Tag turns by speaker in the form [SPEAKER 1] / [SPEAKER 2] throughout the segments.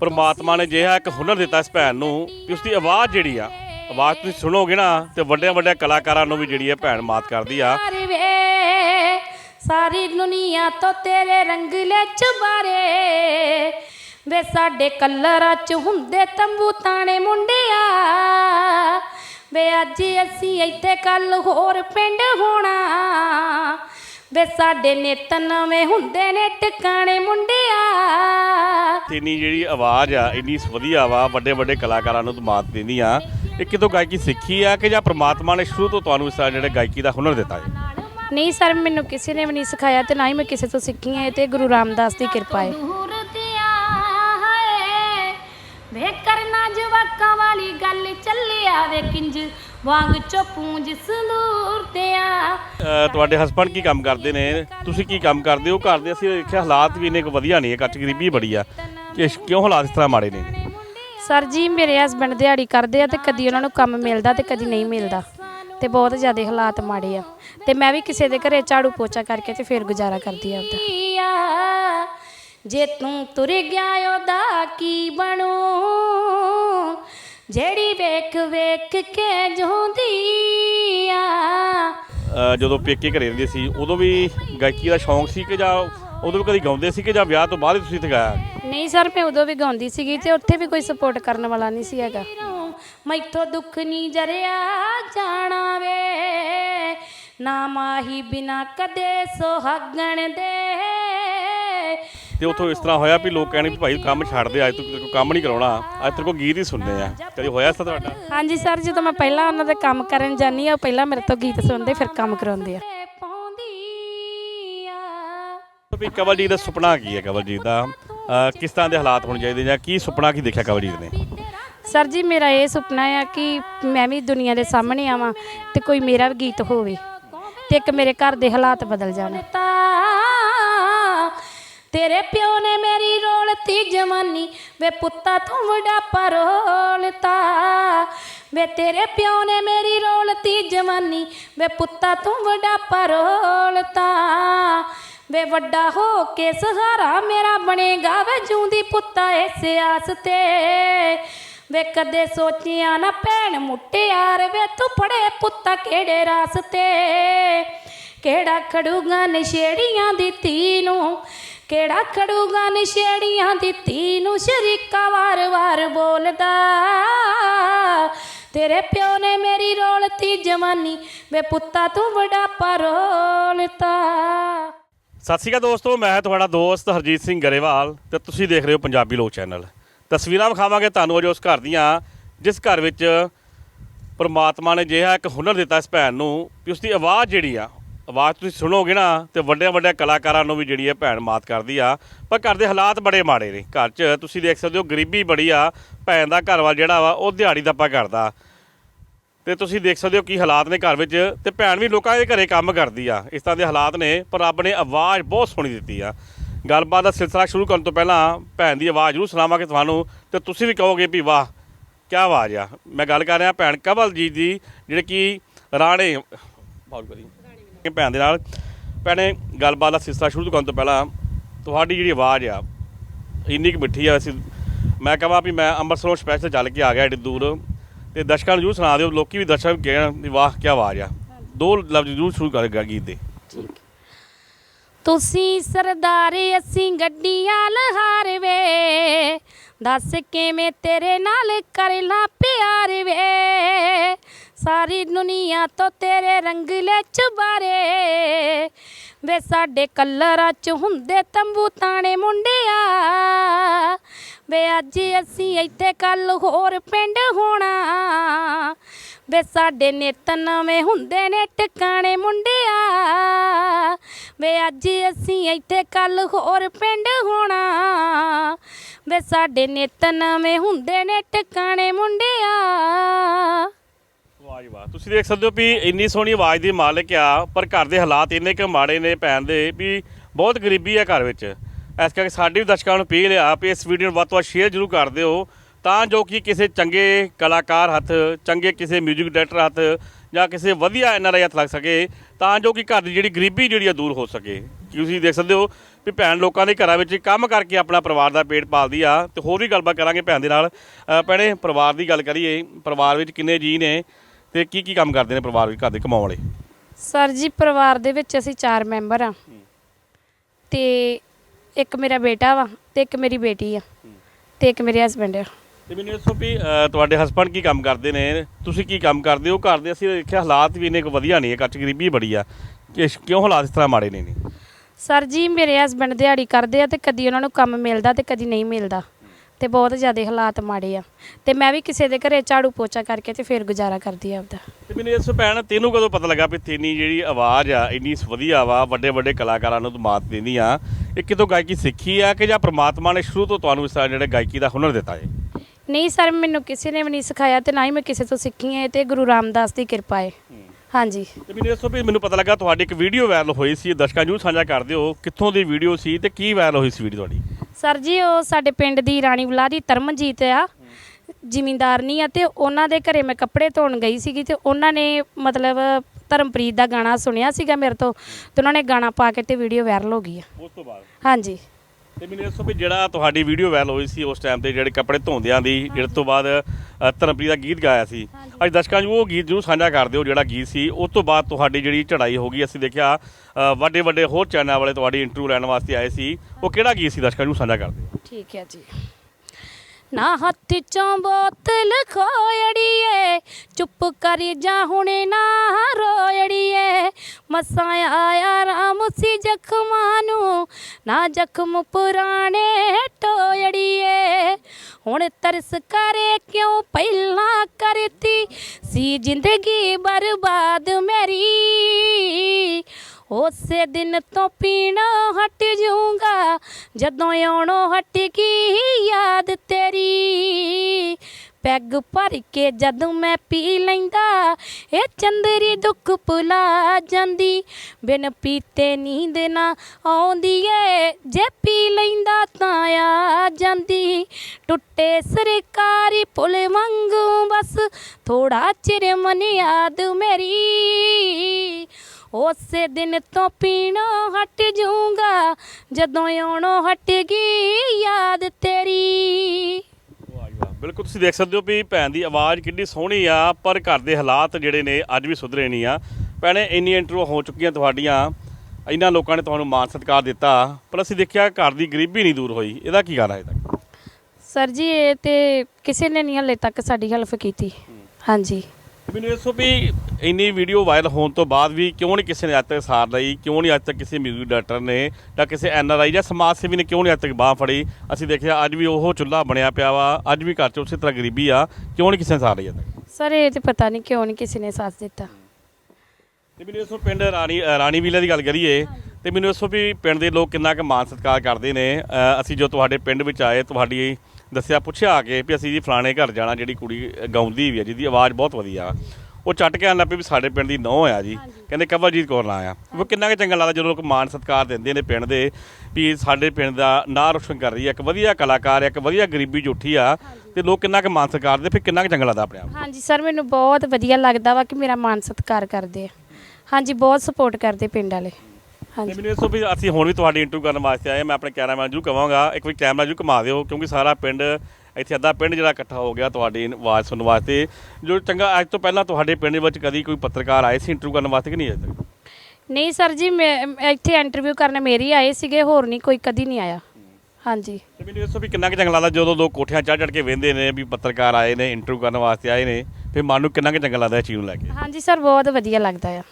[SPEAKER 1] ਪਰਮਾਤਮਾ ਨੇ ਜਿਹਾ ਇੱਕ ਹੁਨਰ ਦਿੱਤਾ ਇਸ ਭੈਣ ਨੂੰ ਕਿ ਉਸਦੀ ਆਵਾਜ਼ ਜਿਹੜੀ ਆ, ਆਵਾਜ਼ ਤੁਸੀਂ ਸੁਣੋਗੇ ਨਾ ਤੇ ਵੱਡੇ ਵੱਡੇ ਕਲਾਕਾਰਾਂ ਨੂੰ ਵੀ ਜਿਹੜੀ ਹੈ ਭੈਣ ਮਾਤ ਕਰਦੀ ਆ।
[SPEAKER 2] ਸਾਰੀ ਦੁਨੀਆ ਤੋਂ ਤੇਰੇ ਰੰਗਲੇ ਚੁਬਾਰੇ ਵੇ, ਸਾਡੇ ਕਲਰਾਂ ਚ ਹੁੰਦੇ ਤੰਬੂ ਤਾਣੇ ਮੁੰਡਿਆ। ਵੇ, ਅੱਜ ਅਸੀਂ ਇੱਥੇ ਕੱਲ ਹੋਰ ਪਿੰਡ ਹੋਣਾ। ਵੇ ਸਾਡੇ ਨਿਤ ਨਵੇਂ ਹੁੰਦੇ ਨੇ ਟਿਕਾਣੇ ਮੁੰਡਿਆ।
[SPEAKER 1] ਤੇ ਇੰਨੀ ਜਿਹੜੀ ਆਵਾਜ਼ ਆ ਇੰਨੀ ਵਧੀਆ ਵਾ ਵੱਡੇ ਵੱਡੇ ਕਲਾਕਾਰਾਂ ਨੂੰ ਮਾਤ ਦਿੰਦੀ ਆ ਇਹ ਕਿਤੋਂ ਗਾਇਕੀ ਸਿੱਖੀ ਆ ਕਿ ਜਾਂ ਪ੍ਰਮਾਤਮਾ ਨੇ ਸ਼ੁਰੂ ਤੋਂ ਤੁਹਾਨੂੰ ਇਸ ਤਰ੍ਹਾਂ ਜਿਹੜੇ ਗਾਇਕੀ ਦਾ ਹੁਨਰ ਦਿੱਤਾ ਹੈ?
[SPEAKER 2] ਨਹੀਂ ਸਰ ਮੈਨੂੰ ਕਿਸੇ ਨੇ ਵੀ ਨਹੀਂ ਸਿਖਾਇਆ ਤੇ ਨਾ ਹੀ ਮੈਂ ਕਿਸੇ ਤੋਂ ਸਿੱਖੀ ਹੈ ਇਹ ਤੇ ਗੁਰੂ ਰਾਮਦਾਸ ਦੀ ਕਿਰਪਾ ਹੈ। ਵੇ ਕਰਨਾ ਜਵਾਕਾਂ ਵਾਲੀ ਗੱਲ ਚੱਲਿਆ ਵੇ ਕਿੰਜ ਵਾਂਗ ਚੋ ਪੂੰਜ ਸੰਦੂਰ ਤੇ ਆ
[SPEAKER 1] ਤੁਹਾਡੇ ਹਸਬੰਡ ਕੀ ਕੰਮ ਕਰਦੇ ਨੇ? ਤੁਸੀਂ ਕੀ ਕੰਮ ਕਰਦੇ ਹੋ? ਘਰ ਦੇ ਅਸੀਂ ਦੇਖਿਆ ਹਾਲਾਤ ਵੀ ਇੰਨੇ ਕੁ ਵਧੀਆ ਨਹੀਂ ਹੈ ਕੱਚ ਗਰੀਬੀ ਬੜੀ ਆ। ਕਿ ਕਿਉਂ ਹਾਲਾਤ ਇਸ ਤਰ੍ਹਾਂ ਮਾੜੇ ਨੇ?
[SPEAKER 2] ਸਰ ਜੀ ਮੇਰੇ ਹਸਬੰਡ ਦਿਹਾੜੀ ਕਰਦੇ ਆ ਤੇ ਕਦੀ ਉਹਨਾਂ ਨੂੰ ਕੰਮ ਮਿਲਦਾ ਤੇ ਕਦੀ ਨਹੀਂ ਮਿਲਦਾ। ਤੇ ਬਹੁਤ ਜ਼ਿਆਦਾ ਹਾਲਾਤ ਮਾੜੇ ਆ। ਤੇ ਮੈਂ ਵੀ ਕਿਸੇ ਦੇ ਘਰੇ ਝਾੜੂ ਪੋਚਾ ਕਰਕੇ ਤੇ ਫਿਰ ਗੁਜ਼ਾਰਾ ਕਰਦੀ ਆ ਆਪਦਾ। ਜੇ ਤੂੰ ਤੁਰ ਗਿਆ ਉਹਦਾ ਕੀ ਬਣੂ? ਜਿਹੜੀ ਵੇਖ ਵੇਖ ਕੇ ਜੋਂਦੀ
[SPEAKER 1] ਜਦੋਂ ਪੇਕੇ ਘਰੇ ਰਹਿੰਦੇ ਸੀ, ਉਦੋਂ ਵੀ ਗਾਇਕੀ ਦਾ ਸ਼ੌਂਕ ਸੀ ਕਿ ਜਾਂ ਉਦੋਂ ਵੀ ਕਦੀ ਗਾਉਂਦੇ ਸੀ ਕਿ ਜਾਂ ਵਿਆਹ ਤੋਂ ਬਾਅਦ ਹੀ ਤੁਸੀਂ ਇੱਥੇ ਗਾਇਆ?
[SPEAKER 2] ਨਹੀਂ ਸਰ, ਮੈਂ ਉਦੋਂ ਵੀ ਗਾਉਂਦੀ ਸੀਗੀ ਤੇ ਉੱਥੇ ਵੀ ਕੋਈ ਸਪੋਰਟ ਕਰਨ ਵਾਲਾ ਨਹੀਂ ਸੀ ਹੈਗਾ। ਮੈਥੋਂ ਦੁੱਖ ਨਹੀਂ ਜਰਿਆ ਜਾਣਾ ਵੇ, ਨਾ ਮਾਹੀ ਬਿਨਾ ਕਦੇ ਸੁਹਾਗਣ ਦੇ।
[SPEAKER 1] ਤੇ ਉੱਥੋਂ ਇਸ ਤਰ੍ਹਾਂ ਹੋਇਆ ਵੀ ਲੋਕ ਕਹਿਣੇ ਵੀ ਭਾਈ ਕੰਮ ਛੱਡ ਦੇ ਅੱਜ ਤੂੰ ਤੇਰੇ ਕੋਲ ਕੰਮ ਨਹੀਂ ਕਰਾਉਣਾ। ਅੱਜ ਤੇਰੇ ਕੋਲ ਗੀਤ ਹੀ ਸੁਣਨੇ ਆ। ਕਦੀ ਹੋਇਆ ਤਰ੍ਹਾਂ ਤੁਹਾਡਾ?
[SPEAKER 2] ਹਾਂਜੀ ਸਰ ਜਦੋਂ ਮੈਂ ਪਹਿਲਾਂ ਉਹਨਾਂ ਦੇ ਕੰਮ ਕਰਨ ਜਾਂਦੀ ਆ ਉਹ ਪਹਿਲਾਂ ਮੇਰੇ ਤੋਂ ਗੀਤ ਸੁਣਦੇ ਫਿਰ ਕੰਮ ਕਰਾਉਂਦੇ ਆ।
[SPEAKER 1] ਵੀ ਕਵਲਜੀਤ ਦਾ ਸੁਪਨਾ ਕੀ ਹੈ ਕਵਲਜੀਤ ਦਾ? ਕਿਸ ਤਰ੍ਹਾਂ ਦੇ ਹਾਲਾਤ ਹੋਣੇ ਚਾਹੀਦੇ ਜਾਂ ਕੀ ਸੁਪਨਾ ਕੀ ਦੇਖਿਆ ਕਵਲਜੀਤ ਨੇ?
[SPEAKER 2] ਸਰ ਜੀ ਮੇਰਾ ਇਹ ਸੁਪਨਾ ਆ ਕਿ ਮੈਂ ਵੀ ਦੁਨੀਆ ਦੇ ਸਾਹਮਣੇ ਆਵਾਂ ਤੇ ਕੋਈ ਮੇਰਾ ਵੀ ਗੀਤ ਹੋਵੇ ਤੇ ਇੱਕ ਮੇਰੇ ਘਰ ਦੇ ਹਾਲਾਤ ਬਦਲ ਜਾਣ। ਤੇਰੇ ਪਿਓ ਨੇ ਮੇਰੀ ਰੋਲਤੀ ਜਵਾਨੀ, ਵੇ ਪੁੱਤਾ ਤੂੰ ਵਡਾ ਰੋਲਤਾ ਵੇ ਤੇਰੇ ਪਿਓ ਨੇ ਮੇਰੀ ਰੋਲਤੀ ਜਵਾਨੀ, ਵੇ ਪੁੱਤਾ ਤੂੰ ਵਡਾ ਪਰੋਲਤਾ। ਵੇ ਵੱਡਾ ਹੋ ਕੇ ਸਹਾਰਾ ਮੇਰਾ ਬਣੇਗਾ, ਵੇ ਜੂੰਦੀ ਪੁੱਤਾ ਇਸੇ ਆਸ ਤੇ ਵੇ ਕਦੇ ਸੋਚਿਆ ਨਾ ਭੈਣ ਮੁੱਟਿਆਰ ਵੇ ਤੂੰ ਪੜੇ ਪੁੱਤਾ ਕਿਹੜੇ ਰਾਸਤੇ? ਕਿਹੜਾ ਖੜੂਗਾ ਨਸ਼ੇੜੀਆਂ ਦੀ ਧੀ ਨੂੰ? ਕਿਹੜਾ ਖੜੂਗਾ ਨਸ਼ੇੜੀਆਂ ਦੀ ਨੂੰ ਸ਼ਰੀਕਾ ਵਾਰ-ਵਾਰ ਬੋਲਦਾ। ਤੇਰੇ ਪਿਓ ਨੇ ਮੇਰੀ ਰੋਲਤੀ ਜਵਾਨੀ, ਵੇ ਪੁੱਤਾ ਤੂੰ ਬੜਾ ਪਰੋਲਤਾ
[SPEAKER 1] ਸਤਿ ਸ਼੍ਰੀ ਅਕਾਲ ਦੋਸਤੋ, ਮੈਂ ਤੁਹਾਡਾ ਦੋਸਤ ਹਰਜੀਤ ਸਿੰਘ ਗਰੇਵਾਲ ਤੇ ਤੁਸੀਂ ਦੇਖ ਰਹੇ ਹੋ ਪੰਜਾਬੀ ਲੋਕ ਚੈਨਲ। ਤਸਵੀਰਾਂ ਵਿਖਾਵਾਂਗੇ ਤੁਹਾਨੂੰ ਅਜੇ ਉਸ ਘਰ ਦੀਆਂ, ਜਿਸ ਘਰ ਵਿੱਚ ਪਰਮਾਤਮਾ ਨੇ ਜਿਹਾ ਇੱਕ ਹੁਨਰ ਦਿੱਤਾ ਇਸ ਭੈਣ ਨੂੰ ਕਿ ਉਸਦੀ ਆਵਾਜ਼ ਜਿਹੜੀ ਆ ਆਵਾਜ਼ ਤੁਸੀਂ ਸੁਣੋਗੇ ਨਾ ਤੇ ਵੱਡਿਆਂ ਵੱਡਿਆਂ ਕਲਾਕਾਰਾਂ ਨੂੰ ਵੀ ਜਿਹੜੀ ਹੈ ਭੈਣ ਮਾਤ ਕਰਦੀ ਆ। ਪਰ ਘਰ ਦੇ ਹਾਲਾਤ ਬੜੇ ਮਾੜੇ ਨੇ। ਘਰ 'ਚ ਤੁਸੀਂ ਦੇਖ ਸਕਦੇ ਹੋ, ਗਰੀਬੀ ਬੜੀ ਆ। ਭੈਣ ਦਾ ਘਰਵਾਲ ਜਿਹੜਾ ਵਾ, ਉਹ ਦਿਹਾੜੀ ਦੱਪਾ ਕਰਦਾ। ਤੇ ਤੁਸੀਂ ਦੇਖ ਸਕਦੇ ਹੋ ਕੀ ਹਾਲਾਤ ਨੇ ਘਰ ਵਿੱਚ ਤੇ ਭੈਣ ਵੀ ਲੋਕਾਂ ਦੇ ਘਰੇ ਕੰਮ ਕਰਦੀ ਆ। ਇਸ ਤਰ੍ਹਾਂ ਦੇ ਹਾਲਾਤ ਨੇ, ਪਰ ਰੱਬ ਨੇ ਆਵਾਜ਼ ਬਹੁਤ ਸੋਹਣੀ ਦਿੱਤੀ ਆ। ਗੱਲਬਾਤ ਦਾ ਸਿਲਸਿਲਾ ਸ਼ੁਰੂ ਕਰਨ ਤੋਂ ਪਹਿਲਾਂ ਭੈਣ ਦੀ ਆਵਾਜ਼ ਜ਼ਰੂਰ ਸੁਣਾਵਾਂਗੇ ਤੁਹਾਨੂੰ ਤੇ ਤੁਸੀਂ ਵੀ ਕਹੋਗੇ ਵੀ ਵਾਹ ਕੀ ਆਵਾਜ਼ ਆ। ਮੈਂ ਗੱਲ ਕਰ ਰਿਹਾ ਭੈਣ ਕਵਲਜੀਤ ਦੀ, ਜਿਹੜੇ ਕਿ ਰਾਣੇ ਬਾਲ ਕਰੀ ਭੈਣ ਦੇ ਨਾਲ। ਭੈਣੇ ਗੱਲਬਾਤ ਦਾ ਸਿਲਸਿਲਾ ਸ਼ੁਰੂ ਕਰਨ ਤੋਂ ਪਹਿਲਾਂ ਤੁਹਾਡੀ ਜਿਹੜੀ ਆਵਾਜ਼ ਆ ਇੰਨੀ ਕੁ ਮਿੱਠੀ ਆ ਅਸੀਂ ਮੈਂ ਕਹਾਂ ਵੀ ਮੈਂ ਅੰਮ੍ਰਿਤਸਰੋਂ ਸਪੈਸ਼ਲ ਚੱਲ ਕੇ ਆ ਗਿਆ ਏਡੀ ਦੂਰ। ਤੇ ਦਰਸ਼ਕਾਂ ਨੂੰ ਜਰੂਰ ਸੁਣਾ ਦਿਓ ਲੋਕੀ ਵੀ ਦਰਸ਼ਕ ਵੀ ਕਹਿਣ ਵੀ ਵਾਹ ਕੀ ਆਵਾਜ਼ ਆ। ਦੋ ਲਫ਼ਜ਼ ਜਰੂਰ ਸ਼ੁਰੂ ਕਰ ਗੀਤ ਦੇ।
[SPEAKER 2] ਤੁਸੀਂ ਸਰਦਾਰ ਅਸੀਂ ਗੱਡੀਆਂ ਲਹਾਰ ਵੇ ਦੱਸ ਕਿਵੇਂ ਤੇਰੇ ਨਾਲ ਕਰ ਲਾ ਪਿਆਰ ਵੇ। ਸਾਰੀ ਦੁਨੀਆ ਤੋਂ ਤੇਰੇ ਰੰਗਲੇ ਚੁਬਾਰੇ। ਵੇ ਸਾਡੇ ਕਲਰਾਂ ਚ ਹੁੰਦੇ ਤੰਬੂ ਤਾਣੇ ਮੁੰਡਿਆ। ਵੇ ਅੱਜ ਅਸੀਂ ਇੱਥੇ ਕੱਲ ਹੋਰ ਪਿੰਡ ਹੋਣਾ। ਵੇ ਸਾਡੇ ਨਿਤ ਨਵੇਂ ਹੁੰਦੇ ਨੇ ਟਿਕਾਣੇ ਮੁੰਡਿਆ। ਵੇ ਅੱਜ ਅਸੀਂ ਇੱਥੇ ਕੱਲ ਹੋਰ ਪਿੰਡ ਹੋਣਾ। ਵੇ ਸਾਡੇ ਨਿਤ ਨਵੇਂ ਹੁੰਦੇ ਨੇ ਟਿਕਾਣੇ ਮੁੰਡਿਆ।
[SPEAKER 1] ਆਵਾਜ਼ ਵਾਹ। ਤੁਸੀਂ ਦੇਖ ਸਕਦੇ ਹੋ ਵੀ ਇੰਨੀ ਸੋਹਣੀ ਆਵਾਜ਼ ਦੀ ਮਾਲਕ ਆ, ਪਰ ਘਰ ਦੇ ਹਾਲਾਤ ਇੰਨੇ ਕੁ ਮਾੜੇ ਨੇ ਭੈਣ ਦੇ ਵੀ ਬਹੁਤ ਗਰੀਬੀ ਆ ਘਰ ਵਿੱਚ। ਇਸ ਕਰਕੇ ਸਾਡੇ ਵੀ ਦਰਸ਼ਕਾਂ ਨੂੰ ਅਪੀਲ ਆ ਵੀ ਇਸ ਵੀਡੀਓ ਨੂੰ ਵੱਧ ਤੋਂ ਵੱਧ ਸ਼ੇਅਰ ਜ਼ਰੂਰ ਕਰ ਦਿਓ, ਤਾਂ ਜੋ ਕਿ ਕਿਸੇ ਚੰਗੇ ਕਲਾਕਾਰ ਹੱਥ, ਚੰਗੇ ਕਿਸੇ 뮤직 ਡਾਇਰੈਕਟਰ ਹੱਥ ਜਾਂ ਕਿਸੇ ਵਧੀਆ ਐਨਆਰਆਈ ਹੱਥ ਲੱਗ ਸਕੇ, ਤਾਂ ਜੋ ਕਿ ਘਰ ਦੀ ਜਿਹੜੀ ਗਰੀਬੀ ਜਿਹੜੀ ਆ ਦੂਰ ਹੋ ਸਕੇ। ਤੁਸੀਂ ਦੇਖ ਸਕਦੇ ਹੋ ਵੀ ਭੈਣ ਲੋਕਾਂ ਦੇ ਘਰਾਂ ਵਿੱਚ ਕੰਮ ਕਰਕੇ ਆਪਣਾ ਪਰਿਵਾਰ ਦਾ ਪੇਟ ਪਾਲਦੀ ਆ, ਤੇ ਹੋਰ ਵੀ ਗੱਲਬਾਤ ਕਰਾਂਗੇ ਭੈਣ ਦੇ ਨਾਲ। ਭੈਣੇ, ਪਰਿਵਾਰ ਦੀ ਗੱਲ ਕਰੀਏ, ਪਰਿਵਾਰ ਵਿੱਚ ਕਿੰਨੇ ਜੀ ਨੇ? ਤੇ ਕੀ ਕੀ ਕੰਮ ਕਰਦੇ ਨੇ ਪਰਿਵਾਰ ਵਿੱਚ ਘਰ ਦੇ ਕਮਾਉਣ ਵਾਲੇ?
[SPEAKER 2] ਸਰ ਜੀ ਪਰਿਵਾਰ ਦੇ ਵਿੱਚ ਅਸੀਂ ਚਾਰ ਮੈਂਬਰ ਆ ਤੇ ਇੱਕ ਮੇਰਾ ਬੇਟਾ ਵਾ ਤੇ ਇੱਕ ਮੇਰੀ ਬੇਟੀ ਆ ਤੇ ਇੱਕ ਮੇਰੇ ਹਸਬੰਡ ਆ।
[SPEAKER 1] ਤੇ ਮੈਨੂੰ ਦੱਸੋ ਵੀ ਤੁਹਾਡੇ ਹਸਬੰਡ ਕੀ ਕੰਮ ਕਰਦੇ ਨੇ? ਤੁਸੀਂ ਕੀ ਕੰਮ ਕਰਦੇ ਹੋ? ਘਰ ਦੇ ਅਸੀਂ ਦੇਖਿਆ ਹਾਲਾਤ ਵੀ ਇੰਨੇ ਕੁ ਵਧੀਆ ਨਹੀਂ ਹੈ ਕੱਚ ਗਰੀਬੀ ਬੜੀ ਆ। ਕਿ ਕਿਉਂ ਹਾਲਾਤ ਇਸ ਤਰ੍ਹਾਂ ਮਾੜੇ ਨੇ
[SPEAKER 2] ਸਰ ਜੀ ਮੇਰੇ ਹਸਬੰਡ ਦਿਹਾੜੀ ਕਰਦੇ ਆ ਤੇ ਕਦੀ ਉਹਨਾਂ ਨੂੰ ਕੰਮ ਮਿਲਦਾ ਤੇ ਕਦੀ ਨਹੀਂ ਮਿਲਦਾ। ਤੇ ਬਹੁਤ ਜ਼ਿਆਦਾ ਹਾਲਾਤ ਮਾੜੇ ਆ। ਤੇ ਮੈਂ ਵੀ ਕਿਸੇ ਦੇ ਘਰੇ ਝਾੜੂ ਪੋਚਾ ਕਰਕੇ ਤੇ ਫਿਰ ਗੁਜ਼ਾਰਾ ਕਰਦੀ ਆ ਆਪਦਾ।
[SPEAKER 1] ਤੇ ਮੈਨੂੰ ਇਸ ਭੈਣ ਤੈਨੂੰ ਕਦੋਂ ਪਤਾ ਲੱਗਾ ਵੀ ਤੇਨੀ ਜਿਹੜੀ ਆਵਾਜ਼ ਆ ਇੰਨੀ ਵਧੀਆ ਵਾ ਵੱਡੇ ਵੱਡੇ ਕਲਾਕਾਰਾਂ ਨੂੰ ਤੂੰ ਮਾਤ ਦਿੰਦੀ ਆ। ਇਹ ਕਿਤੋਂ ਗਾਇਕੀ ਸਿੱਖੀ ਆ ਕਿ ਜਾਂ ਪ੍ਰਮਾਤਮਾ ਨੇ ਸ਼ੁਰੂ ਤੋਂ ਤੁਹਾਨੂੰ ਇਸ ਤਰ੍ਹਾਂ ਜਿਹੜੇ ਗਾਇਕੀ ਦਾ ਹੁਨਰ ਦਿੱਤਾ ਹੈ
[SPEAKER 2] ਨਹੀਂ ਸਰ ਮੈਨੂੰ ਕਿਸੇ ਨੇ ਵੀ ਨਹੀਂ ਸਿਖਾਇਆ ਤੇ ਨਾ ਹੀ ਮੈਂ ਕਿਸੇ ਤੋਂ ਸਿੱਖੀ ਹੈ ਤੇ ਗੁਰੂ ਰਾਮਦਾਸ ਦੀ ਕਿਰਪਾ ਹੈ। ਹਾਂਜੀ।
[SPEAKER 1] ਤੇ ਮੈਨੂੰ ਦੱਸੋ ਵੀ ਮੈਨੂੰ ਪਤਾ ਲੱਗਾ ਤੁਹਾਡੀ ਇੱਕ ਵੀਡੀਓ ਵਾਇਰਲ ਹੋਈ ਸੀ ਦਰਸ਼ਕਾਂ ਨੂੰ ਸਾਂਝਾ ਕਰ ਦਿਓ ਕਿੱਥੋਂ ਦੀ ਵੀਡੀਓ ਸੀ ਤੇ ਕੀ ਵਾਇਰਲ ਹੋਈ ਸੀ ਵੀਡੀਓ ਤੁਹਾਡੀ?
[SPEAKER 2] ਸਰ ਜੀ ਉਹ ਸਾਡੇ ਪਿੰਡ ਦੀ ਰਾਣੀ ਬੁਲਾ ਦੀ ਧਰਮਜੀਤ ਆ ਜ਼ਿਮੀਂਦਾਰਨੀ ਆ ਤੇ ਉਹਨਾਂ ਦੇ ਘਰੇ ਮੈਂ ਕੱਪੜੇ ਧੋਣ ਗਈ ਸੀਗੀ ਤੇ ਉਹਨਾਂ ਨੇ ਮਤਲਬ ਧਰਮਪ੍ਰੀਤ ਦਾ ਗਾਣਾ ਸੁਣਿਆ ਸੀਗਾ ਮੇਰੇ ਤੋਂ ਤੇ ਉਹਨਾਂ ਨੇ ਗਾਣਾ ਪਾ ਕੇ ਤੇ ਵੀਡੀਓ ਵਾਇਰਲ ਹੋ ਗਈ ਆ।
[SPEAKER 1] ਉਸ ਤੋਂ ਬਾਅਦ?
[SPEAKER 2] ਹਾਂਜੀ।
[SPEAKER 1] ਤੇ ਮੈਨੂੰ ਦੱਸੋ ਵੀ ਜਿਹੜਾ ਤੁਹਾਡੀ ਵੀਡੀਓ ਵਾਇਰਲ ਹੋਈ ਸੀ ਉਸ ਟਾਈਮ ਤੇ ਜਿਹੜੇ ਕੱਪੜੇ ਧੋਂਦਿਆਂ ਦੀ ਜਿਹੜੇ ਤੋਂ ਬਾਅਦ ਅ, ਧਰਮਪ੍ਰੀਤ ਦਾ ਗੀਤ ਗਾਇਆ ਸੀ। ਅੱਜ ਦਰਸ਼ਕਾਂ ਨੂੰ ਉਹ ਗੀਤ ਜਰੂਰ ਸਾਂਝਾ ਕਰ ਦਿਓ ਜਿਹੜਾ ਗੀਤ ਸੀ। ਉਸ ਤੋਂ ਬਾਅਦ ਤੁਹਾਡੀ ਜਿਹੜੀ ਚੜ੍ਹਾਈ ਹੋ ਗਈ ਅਸੀਂ ਦੇਖਿਆ ਅ, ਵੱਡੇ ਵੱਡੇ ਹੋਰ ਚੈਨਲ ਵਾਲੇ ਤੁਹਾਡੀ ਇੰਟਰਵਿਊ ਲੈਣ ਵਾਸਤੇ ਆਏ ਸੀ। ਉਹ ਕਿਹੜਾ ਗੀਤ ਸੀ ਦਰਸ਼ਕਾਂ ਨੂੰ ਸਾਂਝਾ ਕਰ ਦਿਓ?
[SPEAKER 2] ਠੀਕ ਹੈ ਜੀ। ਨਾ ਹੱਥ ਚੋਂ ਬੋਤਲ ਖੋੜੀਏ ਚੁੱਪ ਕਰ ਜਾ ਹੁਣੇ ਨਾ ਰੋੜੀਏ ਮਸਾਂ ਆਇਆ ਰਾਮ ਸੀ ਜ਼ਖਮਾਂ ਨੂੰ, ਨਾ ਜ਼ਖਮ ਪੁਰਾਣੇ ਟੋੜੀਏ ਹੁਣ ਤਰਸ ਕਰੇ ਕਿਉਂ ਪਹਿਲਾਂ ਕਰਤੀ, ਸੀ ਜ਼ਿੰਦਗੀ ਬਰਬਾਦ ਮੇਰੀ। ਉਸੇ ਦਿਨ ਤੋਂ ਪੀਣਾ ਹਟ ਜਾਊਂਗਾ ਜਦੋਂ ਆਉਣੋਂ ਹਟ ਗਈ ਯਾਦ ਤੇਰੀ। ਪੈਗ ਭਰ ਕੇ ਜਦੋਂ ਮੈਂ ਪੀ ਲੈਂਦਾ, ਇਹ ਚੰਦਰੀ ਦੁੱਖ ਭੁਲਾ ਜਾਂਦੀ। ਬਿਨ ਪੀਤੇ ਨੀਂਦ ਨਾ ਆਉਂਦੀ ਏ, ਜੇ ਪੀ ਲੈਂਦਾ ਤਾਂ ਆ ਜਾਂਦੀ। ਟੁੱਟੇ ਸਰਕਾਰੀ ਪੁਲ ਵਾਂਗੂ ਬਸ ਥੋੜਾ ਚਿਰ ਮਨ ਯਾਦ ਮੇਰੀ। ਉਸੇ ਦਿਨ ਤੋਂ ਪੀਣਾ ਹਟ ਜਾਊਂਗਾ ਜਦੋਂ ਆਉਣੋਂ ਹਟ ਗਈ ਯਾਦ ਤੇਰੀ।
[SPEAKER 1] ਬਿਲਕੁਲ ਤੁਸੀਂ ਦੇਖ ਸਕਦੇ ਹੋ ਵੀ ਭੈਣ ਦੀ ਆਵਾਜ਼ ਕਿੰਨੀ ਸੋਹਣੀ ਆ ਪਰ ਘਰ ਦੇ ਹਾਲਾਤ ਜਿਹੜੇ ਨੇ ਅੱਜ ਵੀ ਸੁਧਰੇ ਨਹੀਂ ਆ। ਭੈਣੇ ਇੰਨੀ ਇੰਟਰਵਿਊ ਹੋ ਚੁੱਕੀਆਂ ਤੁਹਾਡੀਆਂ ਇਹਨਾਂ ਲੋਕਾਂ ਨੇ ਤੁਹਾਨੂੰ ਮਾਨ ਸਤਿਕਾਰ ਦਿੱਤਾ ਪਰ ਅਸੀਂ ਦੇਖਿਆ ਘਰ ਦੀ ਗਰੀਬੀ ਨਹੀਂ ਦੂਰ ਹੋਈ। ਇਹਦਾ ਕੀ ਕਾਰਨ ਹੈ ਤੱਕ?
[SPEAKER 2] ਸਰ ਜੀ ਇਹ ਤੇ ਕਿਸੇ ਨੇ ਨਹੀਂ ਹਲੇ ਤੱਕ ਸਾਡੀ ਹੈਲਪ ਕੀਤੀ। ਹਾਂਜੀ।
[SPEAKER 1] ਮੈਨੂੰ ਦੱਸੋ ਵੀ ਇੰਨੀ ਵੀਡੀਓ ਵਾਇਰਲ ਹੋਣ ਤੋਂ ਬਾਅਦ ਵੀ ਕਿਉਂ ਨਹੀਂ ਕਿਸੇ ਨੇ ਅੱਜ ਤੱਕ ਸਾਰ ਲਈ? ਕਿਉਂ ਨਹੀਂ ਅੱਜ ਤੱਕ ਕਿਸੇ ਮਿਊਜ਼ਿਕ ਡਾਇਰੈਕਟਰ ਨੇ ਜਾਂ ਕਿਸੇ ਐਨਆਰਆਈ ਜਾਂ ਸਮਾਜ ਸੇਵੀ ਨੇ ਕਿਉਂ ਨਹੀਂ ਅੱਜ ਤੱਕ ਬਾਹ ਫੜੀ? ਅਸੀਂ ਦੇਖਿਆ ਅੱਜ ਵੀ ਉਹ ਚੁੱਲ੍ਹਾ ਬਣਿਆ ਪਿਆ ਵਾ ਅੱਜ ਵੀ ਘਰ 'ਚ ਉਸੇ ਤਰ੍ਹਾਂ ਗਰੀਬੀ ਆ ਕਿਉਂ ਨਹੀਂ ਕਿਸੇ ਨੇ ਸਾਰ ਲਈ ਅੱਜ ਤੱਕ?
[SPEAKER 2] ਸਰ ਇਹ ਤੇ ਪਤਾ ਨਹੀਂ ਕਿਉਂ ਨਹੀਂ ਕਿਸੇ ਨੇ ਸਾਥ ਦਿੱਤਾ।
[SPEAKER 1] ਤੇ ਮੈਨੂੰ ਦੱਸੋ ਪਿੰਡ ਰਾਣੀ ਰਾਣੀ ਵੀਲਾ ਦੀ ਗੱਲ ਕਰੀਏ ਤੇ ਮੈਨੂੰ ਦੱਸੋ ਵੀ ਪਿੰਡ ਦੇ ਲੋਕ ਕਿੰਨਾ ਕੁ ਮਾਨ ਸਤਿਕਾਰ ਕਰਦੇ ਨੇ? ਅਸੀਂ ਜੋ ਤੁਹਾਡੇ ਪਿੰਡ ਵਿੱਚ ਆਏ ਤੁਹਾਡੀ ਦੱਸਿਆ ਪੁੱਛਿਆ ਆ ਕੇ ਵੀ ਅਸੀਂ ਜੀ ਫਲਾਣੇ ਘਰ ਜਾਣਾ ਜਿਹੜੀ ਕੁੜੀ ਗਾਉਂਦੀ ਵੀ ਆ ਜਿਹਦੀ ਆਵਾਜ਼ ਬਹੁਤ ਵਧੀਆ ਉਹ ਚੱਟ ਕੇ ਆਣ ਲੱਗ ਪਈ ਵੀ ਸਾਡੇ ਪਿੰਡ ਦੀ ਨੌ ਆ ਜੀ। ਕਹਿੰਦੇ ਕਵਲਜੀਤ ਕੌਰ ਨਾਂ ਆ। ਉਹ ਕਿੰਨਾ ਕੁ ਚੰਗਾ ਲੱਗਦਾ ਜਦੋਂ ਲੋਕ ਮਾਨ ਸਤਿਕਾਰ ਦਿੰਦੇ ਨੇ ਪਿੰਡ ਦੇ ਵੀ ਸਾਡੇ ਪਿੰਡ ਦਾ ਨਾਂ ਰੋਸ਼ਨ ਕਰ ਰਹੀ ਹੈ ਇੱਕ ਵਧੀਆ ਕਲਾਕਾਰ ਹੈ ਇੱਕ ਵਧੀਆ ਗਰੀਬੀ ਜੁੱਠੀ ਆ ਤੇ ਲੋਕ ਕਿੰਨਾ ਕੁ ਮਾਨ ਸਤਿਕਾਰ ਦੇ ਫਿਰ ਕਿੰਨਾ ਕੁ ਚੰਗਾ ਲੱਗਦਾ ਆਪਣੇ ਆਪ।
[SPEAKER 2] ਹਾਂਜੀ ਸਰ ਮੈਨੂੰ ਬਹੁਤ ਵਧੀਆ ਲੱਗਦਾ ਵਾ ਕਿ ਮੇਰਾ ਮਾਨ ਸਤਿਕਾਰ ਕਰਦੇ ਆ। ਹਾਂਜੀ ਬਹੁਤ ਸਪੋਰਟ ਕਰਦੇ ਪਿੰਡ ਵਾਲੇ।
[SPEAKER 1] ਤੇ ਮੈਨੂੰ ਦੱਸੋ ਵੀ ਅਸੀਂ ਹੁਣ ਵੀ ਤੁਹਾਡੀ ਇੰਟਰਵਿਊ ਕਰਨ ਵਾਸਤੇ ਆਏ ਮੈਂ ਆਪਣੇ ਕੈਮਰਾਮੈਨ ਨੂੰ ਕਹਾਂਗਾ ਇੱਕ ਵਾਰ ਕੈਮਰਾ ਜੂ ਘੁਮਾ ਦਿਓ ਕਿਉਂਕਿ ਸਾਰਾ ਪਿੰਡ ਇੱਥੇ ਅੱਧਾ ਪਿੰਡ ਜਿਹੜਾ ਇਕੱਠਾ ਹੋ ਗਿਆ ਤੁਹਾਡੀ ਆਵਾਜ਼ ਸੁਣਨ ਵਾਸਤੇ। ਜੋ ਚੰਗਾ ਅੱਜ ਤੋਂ ਪਹਿਲਾਂ ਤੁਹਾਡੇ ਪਿੰਡ ਵਿੱਚ ਕਦੀ ਕੋਈ ਪੱਤਰਕਾਰ ਆਏ ਸੀ ਇੰਟਰਵਿਊ ਕਰਨ ਵਾਸਤੇ ਕਿ ਨਹੀਂ ਅਜੇ ਤੱਕ?
[SPEAKER 2] ਨਹੀਂ ਸਰ ਜੀ ਮੈਂ ਮੈਂ ਇੱਥੇ ਇੰਟਰਵਿਊ ਕਰਨ ਮੇਰੀ ਆਏ ਸੀਗੇ ਹੋਰ ਨਹੀਂ ਕੋਈ ਕਦੀ ਨਹੀਂ ਆਇਆ। ਹਾਂਜੀ।
[SPEAKER 1] ਤੇ ਮੈਨੂੰ ਦੱਸੋ ਵੀ ਕਿੰਨਾ ਕੁ ਚੰਗਾ ਲੱਗਦਾ ਜਦੋਂ ਲੋਕ ਕੋਠਿਆਂ ਚੜ੍ਹ ਚੜ੍ਹ ਕੇ ਵੇਂਦੇ ਨੇ ਵੀ ਪੱਤਰਕਾਰ ਆਏ ਨੇ ਇੰਟਰਵਿਊ ਕਰਨ ਵਾਸਤੇ ਆਏ ਨੇ ਫਿਰ ਮਨ ਨੂੰ ਕਿੰਨਾ ਕੁ ਚੰਗਾ ਲੱਗਦਾ ਇਹ ਚੀਜ਼ ਨੂੰ ਲੈ ਕੇ?
[SPEAKER 2] ਹਾਂਜੀ ਸਰ ਬਹੁਤ ਵਧੀਆ ਲੱਗਦਾ ਆ।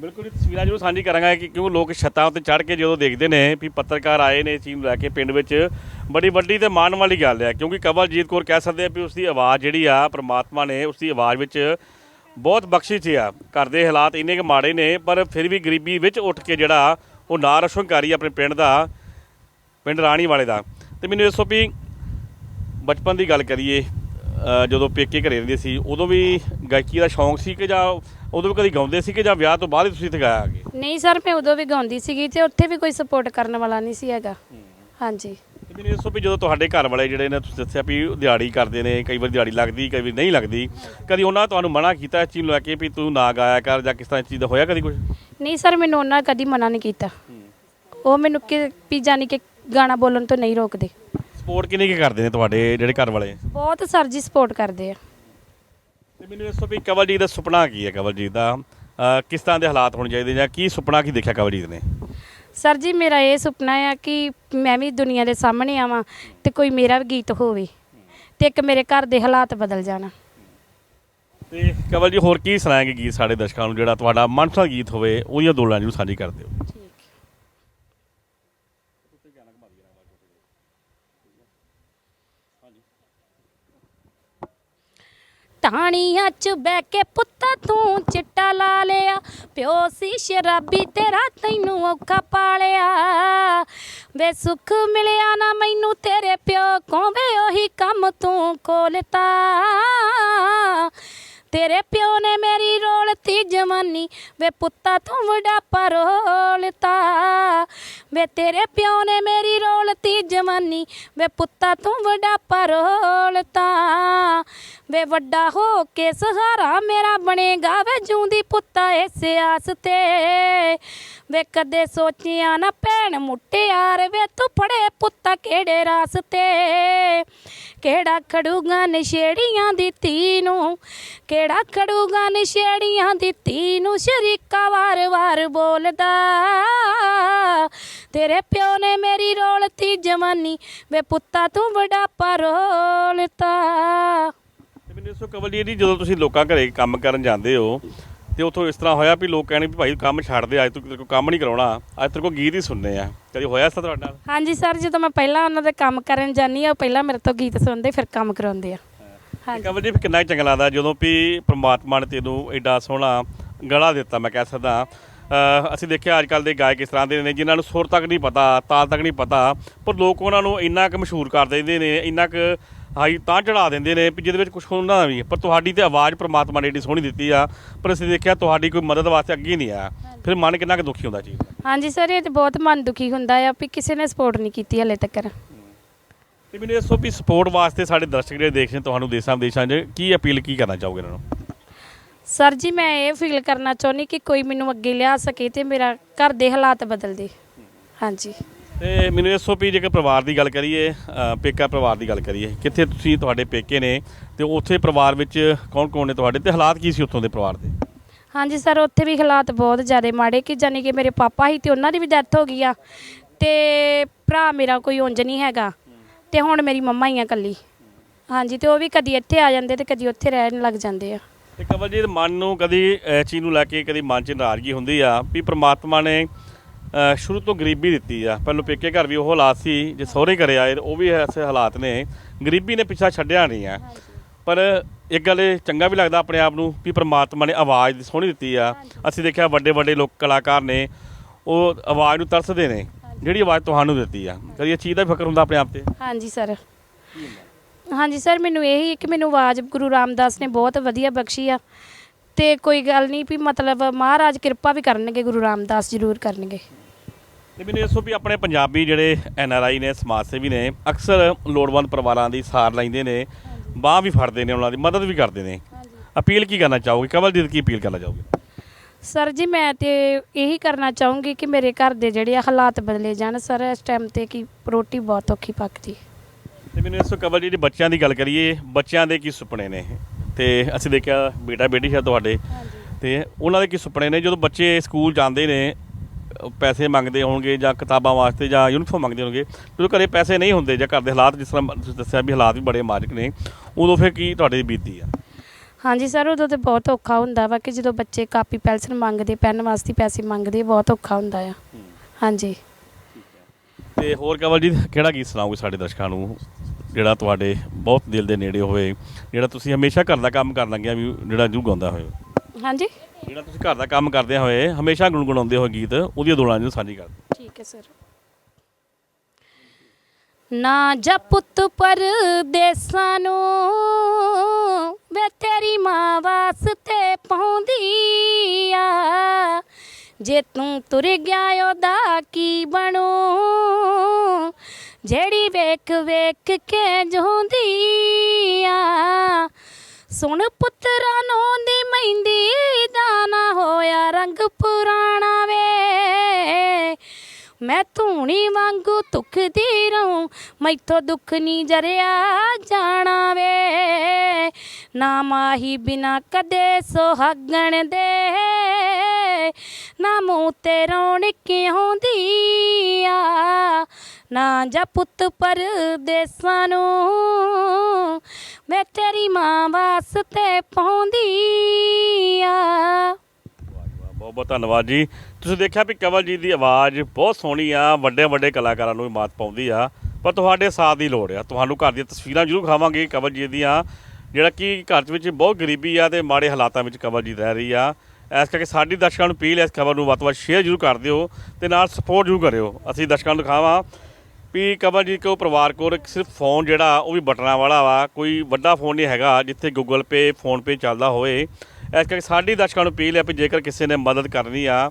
[SPEAKER 1] ਬਿਲਕੁਲ ਇਹ ਤਸਵੀਰਾਂ ਜ਼ਰੂਰ ਸਾਂਝੀ ਕਰਾਂਗਾ ਕਿ ਕਿਉਂ ਲੋਕ ਛੱਤਾਂ ਉੱਤੇ ਚੜ੍ਹ ਕੇ ਜਦੋਂ ਦੇਖਦੇ ਨੇ ਵੀ ਪੱਤਰਕਾਰ ਆਏ ਨੇ ਇਸ ਚੀਜ਼ ਨੂੰ ਲੈ ਕੇ ਪਿੰਡ ਵਿੱਚ, ਬੜੀ ਵੱਡੀ ਤੇ ਮਾਣ ਵਾਲੀ ਗੱਲ ਹੈ, ਕਿਉਂਕਿ ਕਵਲਜੀਤ ਕੌਰ ਕਹਿ ਸਕਦੇ ਆ ਵੀ ਉਸ ਦੀ ਆਵਾਜ਼ ਜਿਹੜੀ ਆ ਪ੍ਰਮਾਤਮਾ ਨੇ ਉਸ ਦੀ ਆਵਾਜ਼ ਵਿੱਚ ਬਹੁਤ ਬਖਸ਼ਿਸ਼ ਆ, ਘਰ ਦੇ ਹਾਲਾਤ ਇੰਨੇ ਕੁ ਮਾੜੇ ਨੇ, ਪਰ ਫਿਰ ਵੀ ਗਰੀਬੀ ਵਿੱਚ ਉੱਠ ਕੇ ਜਿਹੜਾ ਉਹ ਨਾਂ ਰੋਸ਼ਨ ਕਰੀ ਆਪਣੇ ਪਿੰਡ ਦਾ, ਪਿੰਡ ਰਾਣੀ ਵਾਲੇ ਦਾ। ਤੇ ਮੈਨੂੰ ਦੱਸੋ ਵੀ ਬਚਪਨ ਦੀ ਗੱਲ ਕਰੀਏ ਜਦੋਂ ਪੇਕੇ ਘਰੇ ਰਹਿੰਦੇ ਸੀ, ਉਦੋਂ ਵੀ ਗਾਇਕੀ ਦਾ ਸ਼ੌਂਕ ਸੀ ਕਿ ਜਾਂ ਉਦੋਂ ਵੀ ਕਦੀ ਗਾਉਂਦੇ ਸੀ ਕਿ ਜਾਂ ਵਿਆਹ ਤੋਂ ਬਾਅਦ ਹੀ ਤੁਸੀਂ ਇੱਥੇ ਗਾਇਆ
[SPEAKER 2] ਨਹੀਂ ਸਰ ਮੈਂ ਉਦੋਂ ਵੀ ਗਾਉਂਦੀ ਸੀਗੀ ਤੇ ਉੱਥੇ ਵੀ ਕੋਈ ਸਪੋਰਟ ਕਰਨ ਵਾਲਾ ਨਹੀਂ ਸੀ ਹੈਗਾ। ਹਾਂਜੀ।
[SPEAKER 1] ਤੇ ਮੈਨੂੰ ਦੱਸੋ ਵੀ ਜਦੋਂ ਤੁਹਾਡੇ ਘਰ ਵਾਲੇ ਜਿਹੜੇ ਨੇ ਤੁਸੀਂ ਦੱਸਿਆ ਵੀ ਦਿਹਾੜੀ ਕਰਦੇ ਨੇ ਕਈ ਵਾਰ ਦਿਹਾੜੀ ਲੱਗਦੀ ਕਈ ਵਾਰ ਨਹੀਂ ਲੱਗਦੀ ਕਦੀ ਉਹਨਾਂ ਨੇ ਤੁਹਾਨੂੰ ਮਨਾ ਕੀਤਾ ਇਸ ਚੀਜ਼ ਨੂੰ ਲੈ ਕੇ ਵੀ ਤੂੰ ਨਾ ਗਾਇਆ ਕਰ ਜਾਂ ਕਿਸ ਤਰ੍ਹਾਂ ਇਸ ਚੀਜ਼ ਦਾ ਹੋਇਆ ਕਦੀ ਕੁਝ
[SPEAKER 2] ਨਹੀਂ ਸਰ ਮੈਨੂੰ ਉਹਨਾਂ ਕਦੀ ਮਨਾ ਨਹੀਂ ਕੀਤਾ। ਉਹ ਮੈਨੂੰ ਕਿ ਵੀ ਜਾਨੀ ਕਿ ਗਾਣਾ ਬੋਲਣ ਤੋਂ ਨਹੀਂ ਰੋਕਦੇ।
[SPEAKER 1] ਸਪੋਰਟ ਕਿੰਨੀ ਕੀ ਕਰਦੇ ਨੇ ਤੁਹਾਡੇ ਜਿਹੜੇ ਘਰ ਵਾਲੇ?
[SPEAKER 2] ਬਹੁਤ ਸਰ ਜੀ ਸਪੋਰਟ ਕਰਦੇ ਆ।
[SPEAKER 1] ਮੈਨੂੰ ਦੱਸੋ ਵੀ ਕਵਲਜੀਤ ਦਾ ਸੁਪਨਾ ਕੀ ਹੈ? ਕਵਲਜੀਤ ਦਾ ਅਹ ਕਿਸ ਤਰ੍ਹਾਂ ਦੇ ਹਾਲਾਤ ਹੋਣੇ ਚਾਹੀਦੇ ਜਾਂ ਕੀ ਸੁਪਨਾ ਕੀ ਦੇਖਿਆ ਕਵਲਜੀਤ ਨੇ?
[SPEAKER 2] ਸਰ ਜੀ ਮੇਰਾ ਇਹ ਸੁਪਨਾ ਆ ਕਿ ਮੈਂ ਵੀ ਦੁਨੀਆ ਦੇ ਸਾਹਮਣੇ ਆਵਾਂ ਤੇ ਕੋਈ ਮੇਰਾ ਵੀ ਗੀਤ ਹੋਵੇ ਤੇ ਇੱਕ ਮੇਰੇ ਘਰ ਦੇ ਹਾਲਾਤ ਬਦਲ ਜਾਣ।
[SPEAKER 1] ਤੇ ਕਵਲ ਜੀ ਹੋਰ ਕੀ ਸੁਣਾਏਗੇ ਗੀਤ ਸਾਡੇ ਦਰਸ਼ਕਾਂ ਨੂੰ ਜਿਹੜਾ ਤੁਹਾਡਾ ਮਨਪਸੰਦ ਗੀਤ ਹੋਵੇ ਉਹਦੀਆਂ ਦੋ ਲਾਈਨਾਂ ਨੂੰ ਸਾਂਝੀ ਕਰ ਦਿਓ।
[SPEAKER 2] ਟਾਣੀਆਂ 'ਚ ਬਹਿ ਕੇ ਪੁੱਤਾ ਤੂੰ ਚਿੱਟਾ ਲਾ ਲਿਆ। ਪਿਓ ਸੀ ਸ਼ਰਾਬੀ, ਤੇਰਾ ਤੈਨੂੰ ਔਖਾ ਪਾਲਿਆ। ਵੇ ਸੁੱਖ ਮਿਲਿਆ ਨਾ ਮੈਨੂੰ ਤੇਰੇ ਪਿਓ ਕੋਂ ਵੇ ਉਹੀ ਕੰਮ ਤੂੰ ਖੋਲਤਾ ਤੇਰੇ ਪਿਓ ਨੇ ਮੇਰੀ ਰੋਲਤੀ ਜਵਾਨੀ, ਵੇ ਪੁੱਤਾ ਤੂੰ ਵਡਾਪਾ ਰੋਲਤਾ। ਵੇ ਤੇਰੇ ਪਿਓ ਨੇ ਮੇਰੀ ਰੋਲਤੀ ਜਵਾਨੀ, ਵੇ ਪੁੱਤਾ ਤੂੰ ਵਡਾਪਾ ਰੋਲਤਾ ਵੇ ਵੱਡਾ ਹੋ ਕੇ ਸਹਾਰਾ ਮੇਰਾ ਬਣੇਗਾ, ਵੇ ਜੂੰਦੀ ਪੁੱਤਾ ਇਸੇ ਆਸ ਤੇ। ਵੇ ਕਦੇ ਸੋਚਿਆ ਨਾ ਭੈਣ ਮੁੱਟਿਆਰ ਵੇ ਤੂੰ ਫੜੇ ਪੁੱਤਾ ਕਿਹੜੇ ਰਾਸਤੇ? ਕਿਹੜਾ ਖੜੂਗਾ ਨਸ਼ੇੜੀਆਂ ਦੀ ਧੀ ਨੂੰ? ਕਿਹੜਾ ਖੜੂਗਾ ਨਸ਼ੇੜੀਆਂ ਦੀ ਧੀ ਨੂੰ? ਸ਼ਰੀਕਾ ਵਾਰ-ਵਾਰ ਬੋਲਦਾ, ਤੇਰੇ ਪਿਓ ਨੇ ਮੇਰੀ ਰੋਲਤੀ ਜਵਾਨੀ, ਵੇ ਪੁੱਤਾ ਤੂੰ ਵਡਾਪਾ ਰੋਲਤਾ।
[SPEAKER 1] ਤੇ ਮੈਨੂੰ ਦੱਸੋ ਕਵਲ ਜੀ, ਜਦੋਂ ਤੁਸੀਂ ਲੋਕਾਂ ਘਰੇ ਕੰਮ ਕਰਨ ਜਾਂਦੇ ਹੋ ਤੇ ਉਥੋਂ ਇਸ ਤਰ੍ਹਾਂ ਹੋਇਆ ਵੀ ਲੋਕ ਕਹਿਣੇ ਵੀ ਭਾਈ ਕੰਮ ਛੱਡ ਦੇ ਅੱਜ ਤੂੰ ਤੇਰੇ ਕੋਲ ਕੰਮ ਨਹੀਂ ਕਰਾਉਣਾ। ਅੱਜ ਤੇਰੇ ਕੋਲ ਗੀਤ ਹੀ ਸੁਣਨੇ ਆ। ਕਦੀ ਹੋਇਆ ਇਸ ਤਰ੍ਹਾਂ ਤੁਹਾਡੇ ਨਾਲ?
[SPEAKER 2] ਹਾਂਜੀ ਸਰ ਜਦੋਂ ਮੈਂ ਪਹਿਲਾਂ ਉਹਨਾਂ ਦੇ ਕੰਮ ਕਰਨ ਜਾਂਦੀ ਆ ਉਹ ਪਹਿਲਾਂ ਮੇਰੇ ਤੋਂ ਗੀਤ ਸੁਣਦੇ ਫਿਰ ਕੰਮ ਕਰਾਉਂਦੇ ਆ। ਹਾਂਜੀ।
[SPEAKER 1] ਕਵਲ ਜੀ ਕਿੰਨਾ ਚੰਗਾ ਲੱਗਦਾ ਜਦੋਂ ਵੀ ਪ੍ਰਮਾਤਮਾ ਨੇ ਤੈਨੂੰ ਐਡਾ ਸੋਹਣਾ ਗਲਾ ਦਿੱਤਾ ਮੈਂ ਕਹਿ ਸਕਦਾ। ਅਹ ਅਸੀਂ ਦੇਖਿਆ ਅੱਜ ਕੱਲ ਦੇ ਗਾਇਕ ਇਸ ਤਰ੍ਹਾਂ ਦੇ ਨੇ ਜਿਨ੍ਹਾਂ ਨੂੰ ਸੁਰ ਤੱਕ ਨਹੀਂ ਪਤਾ ਤਾਲ ਤੱਕ ਨਹੀਂ ਪਤਾ ਪਰ ਲੋਕ ਉਹਨਾਂ ਨੂੰ ਇੰਨਾ ਕੁ ਮਸ਼ਹੂਰ ਕਰ ਦਿੰਦੇ ਨੇ ਇੰਨਾ ਕੁ ਹਾਈ ਤਾਂ ਚੜਾ ਦਿੰਦੇ ਨੇ ਵੀ ਜਿਹਦੇ ਵਿੱਚ ਕੁਝ ਹੁੰਦਾ ਵੀ ਪਰ ਤੁਹਾਡੀ ਤੇ ਆਵਾਜ਼ ਪ੍ਰਮਾਤਮਾ ਨੇ ਏਡੀ ਸੋਹਣੀ ਦਿੱਤੀ ਆ ਪਰ ਅਸੀਂ ਦੇਖਿਆ ਤੁਹਾਡੀ ਕੋਈ ਮਦਦ ਵਾਸਤੇ ਅੱਗੇ ਨਹੀਂ ਆਇਆ। ਫਿਰ ਮਨ ਕਿੰਨਾ ਕੁ ਦੁਖੀ ਹੁੰਦਾ ਚੀਜ਼ ਦਾ।
[SPEAKER 2] ਹਾਂਜੀ ਸਰ ਇਹ ਤੇ ਬਹੁਤ ਮਨ ਦੁਖੀ ਹੁੰਦਾ ਆ ਵੀ ਕਿਸੇ ਨੇ ਸਪੋਰਟ ਨਹੀਂ ਕੀਤੀ ਹਲੇ ਤੱਕ
[SPEAKER 1] ਤੇ ਮੈਨੂੰ ਦੱਸੋ ਵੀ ਸਪੋਰਟ ਵਾਸਤੇ ਸਾਡੇ ਦਰਸ਼ਕ ਜਿਹੜੇ ਦੇਖ ਰਹੇ ਤੁਹਾਨੂੰ ਦੇਸ਼ਾਂ ਵਿਦੇਸ਼ਾਂ 'ਚ ਕੀ ਅਪੀਲ ਕੀ ਕਰਨਾ ਚਾਹੋਗੇ ਇਹਨਾਂ ਨੂੰ?
[SPEAKER 2] ਸਰ ਜੀ ਮੈਂ ਇਹ ਫੀਲ ਕਰਨਾ ਚਾਹੁੰਦੀ ਕਿ ਕੋਈ ਮੈਨੂੰ ਅੱਗੇ ਲਿਆ ਸਕੇ ਤੇ ਮੇਰਾ ਘਰ ਦੇ ਹਾਲਾਤ ਬਦਲ ਦੇ। ਹਾਂਜੀ।
[SPEAKER 1] ਤੇ ਮੈਨੂੰ ਇਹ ਦੱਸੋ ਵੀ ਜੇਕਰ ਪਰਿਵਾਰ ਦੀ ਗੱਲ ਕਰੀਏ ਪੇਕਾ ਪਰਿਵਾਰ ਦੀ ਗੱਲ ਕਰੀਏ ਕਿੱਥੇ ਤੁਸੀਂ ਤੁਹਾਡੇ ਪੇਕੇ ਨੇ ਤੇ ਉੱਥੇ ਪਰਿਵਾਰ ਵਿੱਚ ਕੌਣ ਕੌਣ ਨੇ ਤੁਹਾਡੇ ਤੇ ਹਾਲਾਤ ਕੀ ਸੀ ਉੱਥੋਂ ਦੇ ਪਰਿਵਾਰ ਦੇ?
[SPEAKER 2] ਹਾਂਜੀ ਸਰ ਉੱਥੇ ਵੀ ਹਾਲਾਤ ਬਹੁਤ ਜ਼ਿਆਦਾ ਮਾੜੇ ਕਿ ਜਾਨੀ ਕਿ ਮੇਰੇ ਪਾਪਾ ਸੀ ਤੇ ਉਹਨਾਂ ਦੀ ਵੀ ਡੈਥ ਹੋ ਗਈ ਆ। ਤੇ ਭਰਾ ਮੇਰਾ ਕੋਈ ਉਂਝ ਨਹੀਂ ਹੈਗਾ ਤੇ ਹੁਣ ਮੇਰੀ ਮੰਮਾ ਹੀ ਆ ਇਕੱਲੀ। ਹਾਂਜੀ ਤੇ ਉਹ ਵੀ ਕਦੀ ਇੱਥੇ ਆ ਜਾਂਦੇ ਤੇ ਕਦੀ ਉੱਥੇ ਰਹਿਣ ਲੱਗ ਜਾਂਦੇ ਆ।
[SPEAKER 1] ਤੇ ਕਵਲਜੀਤ ਮਨ ਨੂੰ ਕਦੀ ਇਸ ਚੀਜ਼ ਨੂੰ ਲੈ ਕੇ ਕਦੀ ਮਨ 'ਚ ਨਾਰਾਜ਼ਗੀ ਹੁੰਦੀ ਆ ਵੀ ਪ੍ਰਮਾਤਮਾ ਨੇ ਸ਼ੁਰੂ ਤੋਂ ਗਰੀਬੀ ਦਿੱਤੀ ਆ। ਪਹਿਲਾਂ ਪੇਕੇ ਘਰ ਵੀ ਉਹ ਹਾਲਾਤ ਸੀ, ਜੇ ਸਹੁਰੇ ਘਰੇ ਆਏ, ਉਹ ਵੀ ਐਸੇ ਹਾਲਾਤ ਨੇ। ਗਰੀਬੀ ਨੇ ਪਿੱਛਾ ਛੱਡਿਆ ਨਹੀਂ ਆ। ਪਰ ਇੱਕ ਗੱਲ ਇਹ ਚੰਗਾ ਵੀ ਲੱਗਦਾ ਆਪਣੇ ਆਪ ਨੂੰ ਵੀ ਪ੍ਰਮਾਤਮਾ ਨੇ ਆਵਾਜ਼ ਦੀ ਸੋਹਣੀ ਦਿੱਤੀ ਆ। ਅਸੀਂ ਦੇਖਿਆ ਵੱਡੇ ਵੱਡੇ ਲੋਕ ਕਲਾਕਾਰ ਨੇ, ਉਹ ਆਵਾਜ਼ ਨੂੰ ਤਰਸਦੇ ਨੇ, ਜਿਹੜੀ ਆਵਾਜ਼ ਤੁਹਾਨੂੰ ਦਿੱਤੀ ਆ। ਕਦੀ ਇਹ ਚੀਜ਼ ਦਾ ਵੀ ਫਕਰ ਹੁੰਦਾ ਆਪਣੇ ਆਪ ਤੇ?
[SPEAKER 2] ਹਾਂਜੀ, ਸਰ। ਹਾਂਜੀ, ਸਰ, ਮੈਨੂੰ ਇਹੀ ਕਿ ਮੈਨੂੰ ਆਵਾਜ਼ ਗੁਰੂ ਰਾਮਦਾਸ ਨੇ ਬਹੁਤ ਵਧੀਆ ਬਖਸ਼ੀ ਆ। ਤੇ ਕੋਈ ਗੱਲ ਨਹੀਂ ਵੀ ਮਤਲਬ ਮਹਾਰਾਜ ਕਿਰਪਾ ਵੀ ਕਰਨਗੇ ਗੁਰੂ ਰਾਮਦਾਸ ਜ਼ਰੂਰ ਕਰਨਗੇ।
[SPEAKER 1] ਤੇ ਮੈਨੂੰ ਤੋਂ ਵੀ ਆਪਣੇ ਪੰਜਾਬੀ ਜਿਹੜੇ ਐਨ ਆਰ ਆਈ ਨੇ ਸਮਾਜ ਸੇਵੀ ਨੇ ਅਕਸਰ ਲੋੜਵੰਦ ਪਰਿਵਾਰਾਂ ਦੀ ਸਾਰ ਲੈਂਦੇ ਨੇ ਬਾਹ ਵੀ ਫੜਦੇ ਨੇ ਉਹਨਾਂ ਦੀ ਮਦਦ ਵੀ ਕਰਦੇ ਨੇ। ਅਪੀਲ ਕੀ ਕਰਨਾ ਚਾਹੋਗੇ? ਕਵਲਜੀਤ ਕੀ ਅਪੀਲ ਕਰਨਾ ਚਾਹੋਗੇ?
[SPEAKER 2] ਸਰ ਜੀ ਮੈਂ ਤੇ ਇਹੀ ਕਰਨਾ ਚਾਹੂੰਗੀ ਕਿ ਮੇਰੇ ਘਰ ਦੇ ਜਿਹੜੇ ਆ ਹਾਲਾਤ ਬਦਲੇ ਜਾਣ। ਸਰ ਇਸ ਟਾਈਮ ਤੇ ਕਿ ਰੋਟੀ ਬਹੁਤ ਔਖੀ ਪੱਕਦੀ।
[SPEAKER 1] ਤੇ ਮੈਨੂੰ ਇਸ ਤੋਂ ਕਵਲ ਜੀ ਬੱਚਿਆਂ ਦੀ ਗੱਲ ਕਰੀਏ ਬੱਚਿਆਂ ਦੇ ਕੀ ਸੁਪਨੇ ਨੇ ਤੇ ਅਸੀਂ ਦੇਖਿਆ ਬੇਟਾ ਬੇਟੀ ਹੈ ਤੁਹਾਡੇ। ਤੇ ਉਹਨਾਂ ਦੇ ਕੀ ਸੁਪਨੇ ਨੇ? ਜਦੋਂ ਬੱਚੇ ਸਕੂਲ ਜਾਂਦੇ ਨੇ ਪੈਸੇ ਮੰਗਦੇ ਹੋਣਗੇ ਜਾਂ ਕਿਤਾਬਾਂ ਵਾਸਤੇ ਜਾਂ ਯੂਨੀਫਾਰਮ ਮੰਗਦੇ ਹੋਣਗੇ ਜਦੋਂ ਘਰੇ ਪੈਸੇ ਨਹੀਂ ਹੁੰਦੇ ਜਾਂ ਘਰ ਦੇ ਹਾਲਾਤ ਜਿਸ ਤਰ੍ਹਾਂ ਤੁਸੀਂ ਦੱਸਿਆ ਵੀ ਹਾਲਾਤ ਵੀ ਬੜੇ ਮਾਜਕ ਨੇ ਉਦੋਂ ਫਿਰ ਕੀ ਤੁਹਾਡੇ ਦੀ ਬੀਤੀ ਆ?
[SPEAKER 2] ਹਾਂਜੀ ਸਰ ਉਦੋਂ ਤੇ ਬਹੁਤ ਔਖਾ ਹੁੰਦਾ ਵਾ ਕਿ ਜਦੋਂ ਬੱਚੇ ਕਾਪੀ ਪੈਨਸਲ ਮੰਗਦੇ ਪੈਨ ਵਾਸਤੇ ਪੈਸੇ ਮੰਗਦੇ ਬਹੁਤ ਔਖਾ ਹੁੰਦਾ ਆ। ਹਾਂਜੀ।
[SPEAKER 1] ਤੇ ਹੋਰ ਕਵਲ ਜੀ ਕਿਹੜਾ ਗੀਤ ਸੁਣਾਓਗੇ ਸਾਡੇ ਦਰਸ਼ਕਾਂ ਨੂੰ? ਜਿਹੜਾ ਤੁਹਾਡੇ ਬਹੁਤ ਦਿਲ ਦੇ ਨੇੜੇ ਹੋਵੇ ਜਿਹੜਾ ਤੁਸੀਂ ਹਮੇਸ਼ਾ ਘਰ ਦਾ ਕੰਮ ਕਰਨ ਲੱਗਿਆ ਵੀ ਜਿਹੜਾ ਜੂ ਗਾਉਂਦਾ ਹੋਏ।
[SPEAKER 2] ਹਾਂਜੀ?
[SPEAKER 1] ਜਿਹੜਾ ਤੁਸੀਂ ਘਰ ਦਾ ਕੰਮ ਕਰਦੇ ਹੋਏ ਹਮੇਸ਼ਾ ਗੁੰਗੁਣਾਉਂਦੇ ਹੋਏ ਗੀਤ ਉਹਦੀਆਂ ਦੋਲਾਂ ਨੂੰ ਸਾਂਝੀ ਕਰ।
[SPEAKER 2] ਠੀਕ ਹੈ ਸਰ। ਨਾ ਜਾ ਪੁੱਤ ਪਰਦੇਸਾਂ ਨੂੰ ਵੇ ਤੇਰੀ ਮਾਂ ਵਾਸਤੇ ਪਾਉਂਦੀ ਆ ਜੇ ਤੂੰ ਤੁਰ ਗਿਆ ਉਹਦਾ ਕੀ ਬਣੂ? ਜਿਹੜੀ ਵੇਖ ਵੇਖ ਕੇ ਜਹੁੰਦੀ ਆ ਸੁਣ ਪੁੱਤਰਾਂ ਨੂੰ ਮੈਂ ਧੂਣੀ ਵਾਂਗੂ ਦੁਖਦੀ ਰਹੂੰ, ਮੈਥੋਂ ਦੁੱਖ ਨਹੀਂ ਜਰਿਆ ਜਾਣਾ ਵੇ ਨਾ ਮਾਹੀ ਬਿਨਾ ਕਦੇ ਸੁਹਾਗਣ ਦੇ, ਨਾ ਮੂੰਹ ਤੇ ਰੌਣਕ ਆਉਂਦੀ ਆ, ਨਾ ਜਾ ਪੁੱਤ ਪਰਦੇਸਾਂ ਨੂੰ ਮੈਂ ਤੇਰੀ ਮਾਂ ਵਾਸਤੇ ਪਾਉਂਦੀ ਆ।
[SPEAKER 1] ਬਹੁਤ ਬਹੁਤ ਧੰਨਵਾਦ ਜੀ। ਤੁਸੀਂ ਦੇਖਿਆ ਵੀ ਕਵਲਜੀਤ ਦੀ ਆਵਾਜ਼ ਬਹੁਤ ਸੋਹਣੀ ਆ ਵੱਡੇ ਵੱਡੇ ਕਲਾਕਾਰਾਂ ਨੂੰ ਵੀ ਮਾਤ ਪਾਉਂਦੀ ਆ, ਪਰ ਤੁਹਾਡੇ ਸਾਥ ਦੀ ਲੋੜ ਆ। ਤੁਹਾਨੂੰ ਘਰ ਦੀਆਂ ਤਸਵੀਰਾਂ ਜ਼ਰੂਰ ਖਾਵਾਂਗੇ ਕਵਲਜੀਤ ਦੀਆਂ, ਜਿਹੜਾ ਕਿ ਘਰ ਦੇ ਵਿੱਚ ਬਹੁਤ ਗਰੀਬੀ ਆ ਤੇ ਮਾੜੇ ਹਾਲਾਤਾਂ ਵਿੱਚ ਕਵਲਜੀਤ ਰਹਿ ਰਹੀ ਆ। ਇਸ ਕਰਕੇ ਸਾਡੀ ਦਰਸ਼ਕਾਂ ਨੂੰ ਅਪੀਲ ਹੈ ਇਸ ਖਬਰ ਨੂੰ ਵੱਧ ਤੋਂ ਵੱਧ ਸ਼ੇਅਰ ਜ਼ਰੂਰ ਕਰ ਦਿਓ ਤੇ ਨਾਲ ਸਪੋਰਟ ਜ਼ਰੂਰ ਕਰਿਓ। ਅਸੀਂ ਦਰਸ਼ਕਾਂ ਨੂੰ ਦਿਖਾਵਾਂ ਵੀ ਕਵਲਜੀਤ ਕੋ ਪਰਿਵਾਰ ਕੋਲ ਇੱਕ ਸਿਰਫ ਫੋਨ ਜਿਹੜਾ, ਉਹ ਵੀ ਬਟਨਾਂ ਵਾਲਾ ਵਾ। ਕੋਈ ਵੱਡਾ ਫੋਨ ਨਹੀਂ ਹੈਗਾ ਜਿੱਥੇ ਗੂਗਲ ਪੇ ਫੋਨ ਪੇ ਚੱਲਦਾ ਹੋਵੇ। ਇਸ ਕਰਕੇ ਸਾਡੀ ਦਰਸ਼ਕਾਂ ਨੂੰ ਅਪੀਲ ਹੈ ਵੀ ਜੇਕਰ ਕਿਸੇ ਨੇ ਮਦਦ ਕਰਨੀ ਆ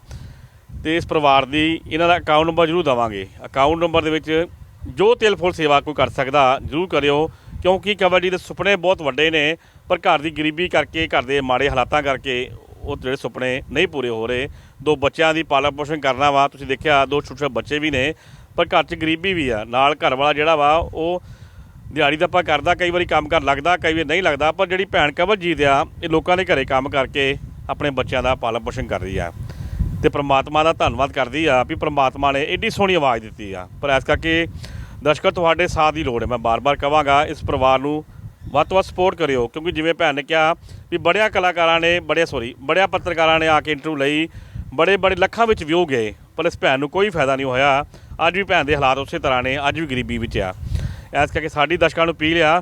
[SPEAKER 1] ਤੇ ਇਸ ਪਰਿਵਾਰ ਦੀ ਇਹਨਾਂ ਦਾ ਅਕਾਊਂਟ ਨੰਬਰ ਜ਼ਰੂਰ ਦਵਾਂਗੇ। ਅਕਾਊਂਟ ਨੰਬਰ ਦੇ ਵਿੱਚ ਜੋ ਤੇਲ ਫੁੱਲ ਸੇਵਾ ਕੋਈ ਕਰ ਸਕਦਾ, ਜ਼ਰੂਰ ਕਰਿਓ, ਕਿਉਂਕਿ ਕਵਲਜੀਤ ਦੇ ਸੁਪਨੇ ਬਹੁਤ ਵੱਡੇ ਨੇ, ਪਰ ਘਰ ਦੀ ਗਰੀਬੀ ਕਰਕੇ, ਘਰ ਦੇ ਮਾੜੇ ਹਾਲਾਤਾਂ ਕਰਕੇ ਉਹ ਜਿਹੜੇ ਸੁਪਨੇ ਨਹੀਂ ਪੂਰੇ ਹੋ ਰਹੇ। ਦੋ ਬੱਚਿਆਂ ਦੀ ਪਾਲਣ ਪੋਸ਼ਣ ਕਰਨਾ ਵਾ, ਤੁਸੀਂ ਦੇਖਿਆ ਦੋ ਛੋਟੇ ਛੋਟੇ ਬੱਚੇ ਵੀ ਨੇ, ਪਰ ਘਰ 'ਚ ਗਰੀਬੀ ਵੀ ਆ। ਨਾਲ ਘਰ ਵਾਲਾ ਜਿਹੜਾ ਵਾ, ਉਹ ਦਿਹਾੜੀ ਦਾ ਆਪਾਂ ਕਰਦਾ, ਕਈ ਵਾਰੀ ਕੰਮ ਕਰ ਲੱਗਦਾ, ਕਈ ਵਾਰੀ ਨਹੀਂ ਲੱਗਦਾ, ਪਰ ਜਿਹੜੀ ਭੈਣ ਕਵਲਜੀਤ ਆ, ਇਹ ਲੋਕਾਂ ਦੇ ਘਰੇ ਕੰਮ ਕਰਕੇ ਆਪਣੇ ਬੱਚਿਆਂ ਦਾ ਪਾਲਣ ਪੋਸ਼ਣ ਕਰ ਰਹੀ ਆ। ਤੇ ਪ੍ਰਮਾਤਮਾ ਦਾ ਧੰਨਵਾਦ ਕਰਦੀ ਆ ਵੀ ਪ੍ਰਮਾਤਮਾ ਨੇ ਏਡੀ ਸੋਹਣੀ ਆਵਾਜ਼ ਦਿੱਤੀ ਆ। ਪਰ ਇਸ ਕਰਕੇ ਦਰਸ਼ਕੋ, ਤੁਹਾਡੇ ਸਾਥ ਦੀ ਲੋੜ ਹੈ। ਮੈਂ ਬਾਰ-ਬਾਰ ਕਹਾਂਗਾ, ਇਸ ਪਰਿਵਾਰ ਨੂੰ ਵੱਧ ਤੋਂ ਵੱਧ ਸਪੋਰਟ ਕਰਿਓ। ਕਿਉਂਕਿ ਜਿਵੇਂ ਭੈਣ ਨੇ ਕਿਹਾ ਵੀ ਬੜਿਆ ਕਲਾਕਾਰਾਂ ਨੇ ਬੜੇ ਸੌਰੀ ਬੜਿਆ ਪੱਤਰਕਾਰਾਂ ਨੇ ਆ ਕੇ ਇੰਟਰਵਿਊ ਲਈ, ਬੜੇ ਬੜੇ ਲੱਖਾਂ ਵਿੱਚ ਵਿਊ ਗਏ। ਪਰ ਇਸ ਭੈਣ ਨੂੰ ਕੋਈ ਫਾਇਦਾ ਨਹੀਂ ਹੋਇਆ। ਅੱਜ ਵੀ ਭੈਣ ਦੇ ਹਾਲਾਤ ਉਸੇ ਤਰ੍ਹਾਂ ਨੇ, ਅੱਜ ਵੀ ਗਰੀਬੀ ਵਿੱਚ ਆ। ਇਸ ਕਰਕੇ ਸਾਡੀ ਦਰਸ਼ਕਾਂ ਨੂੰ ਅਪੀਲ ਆ,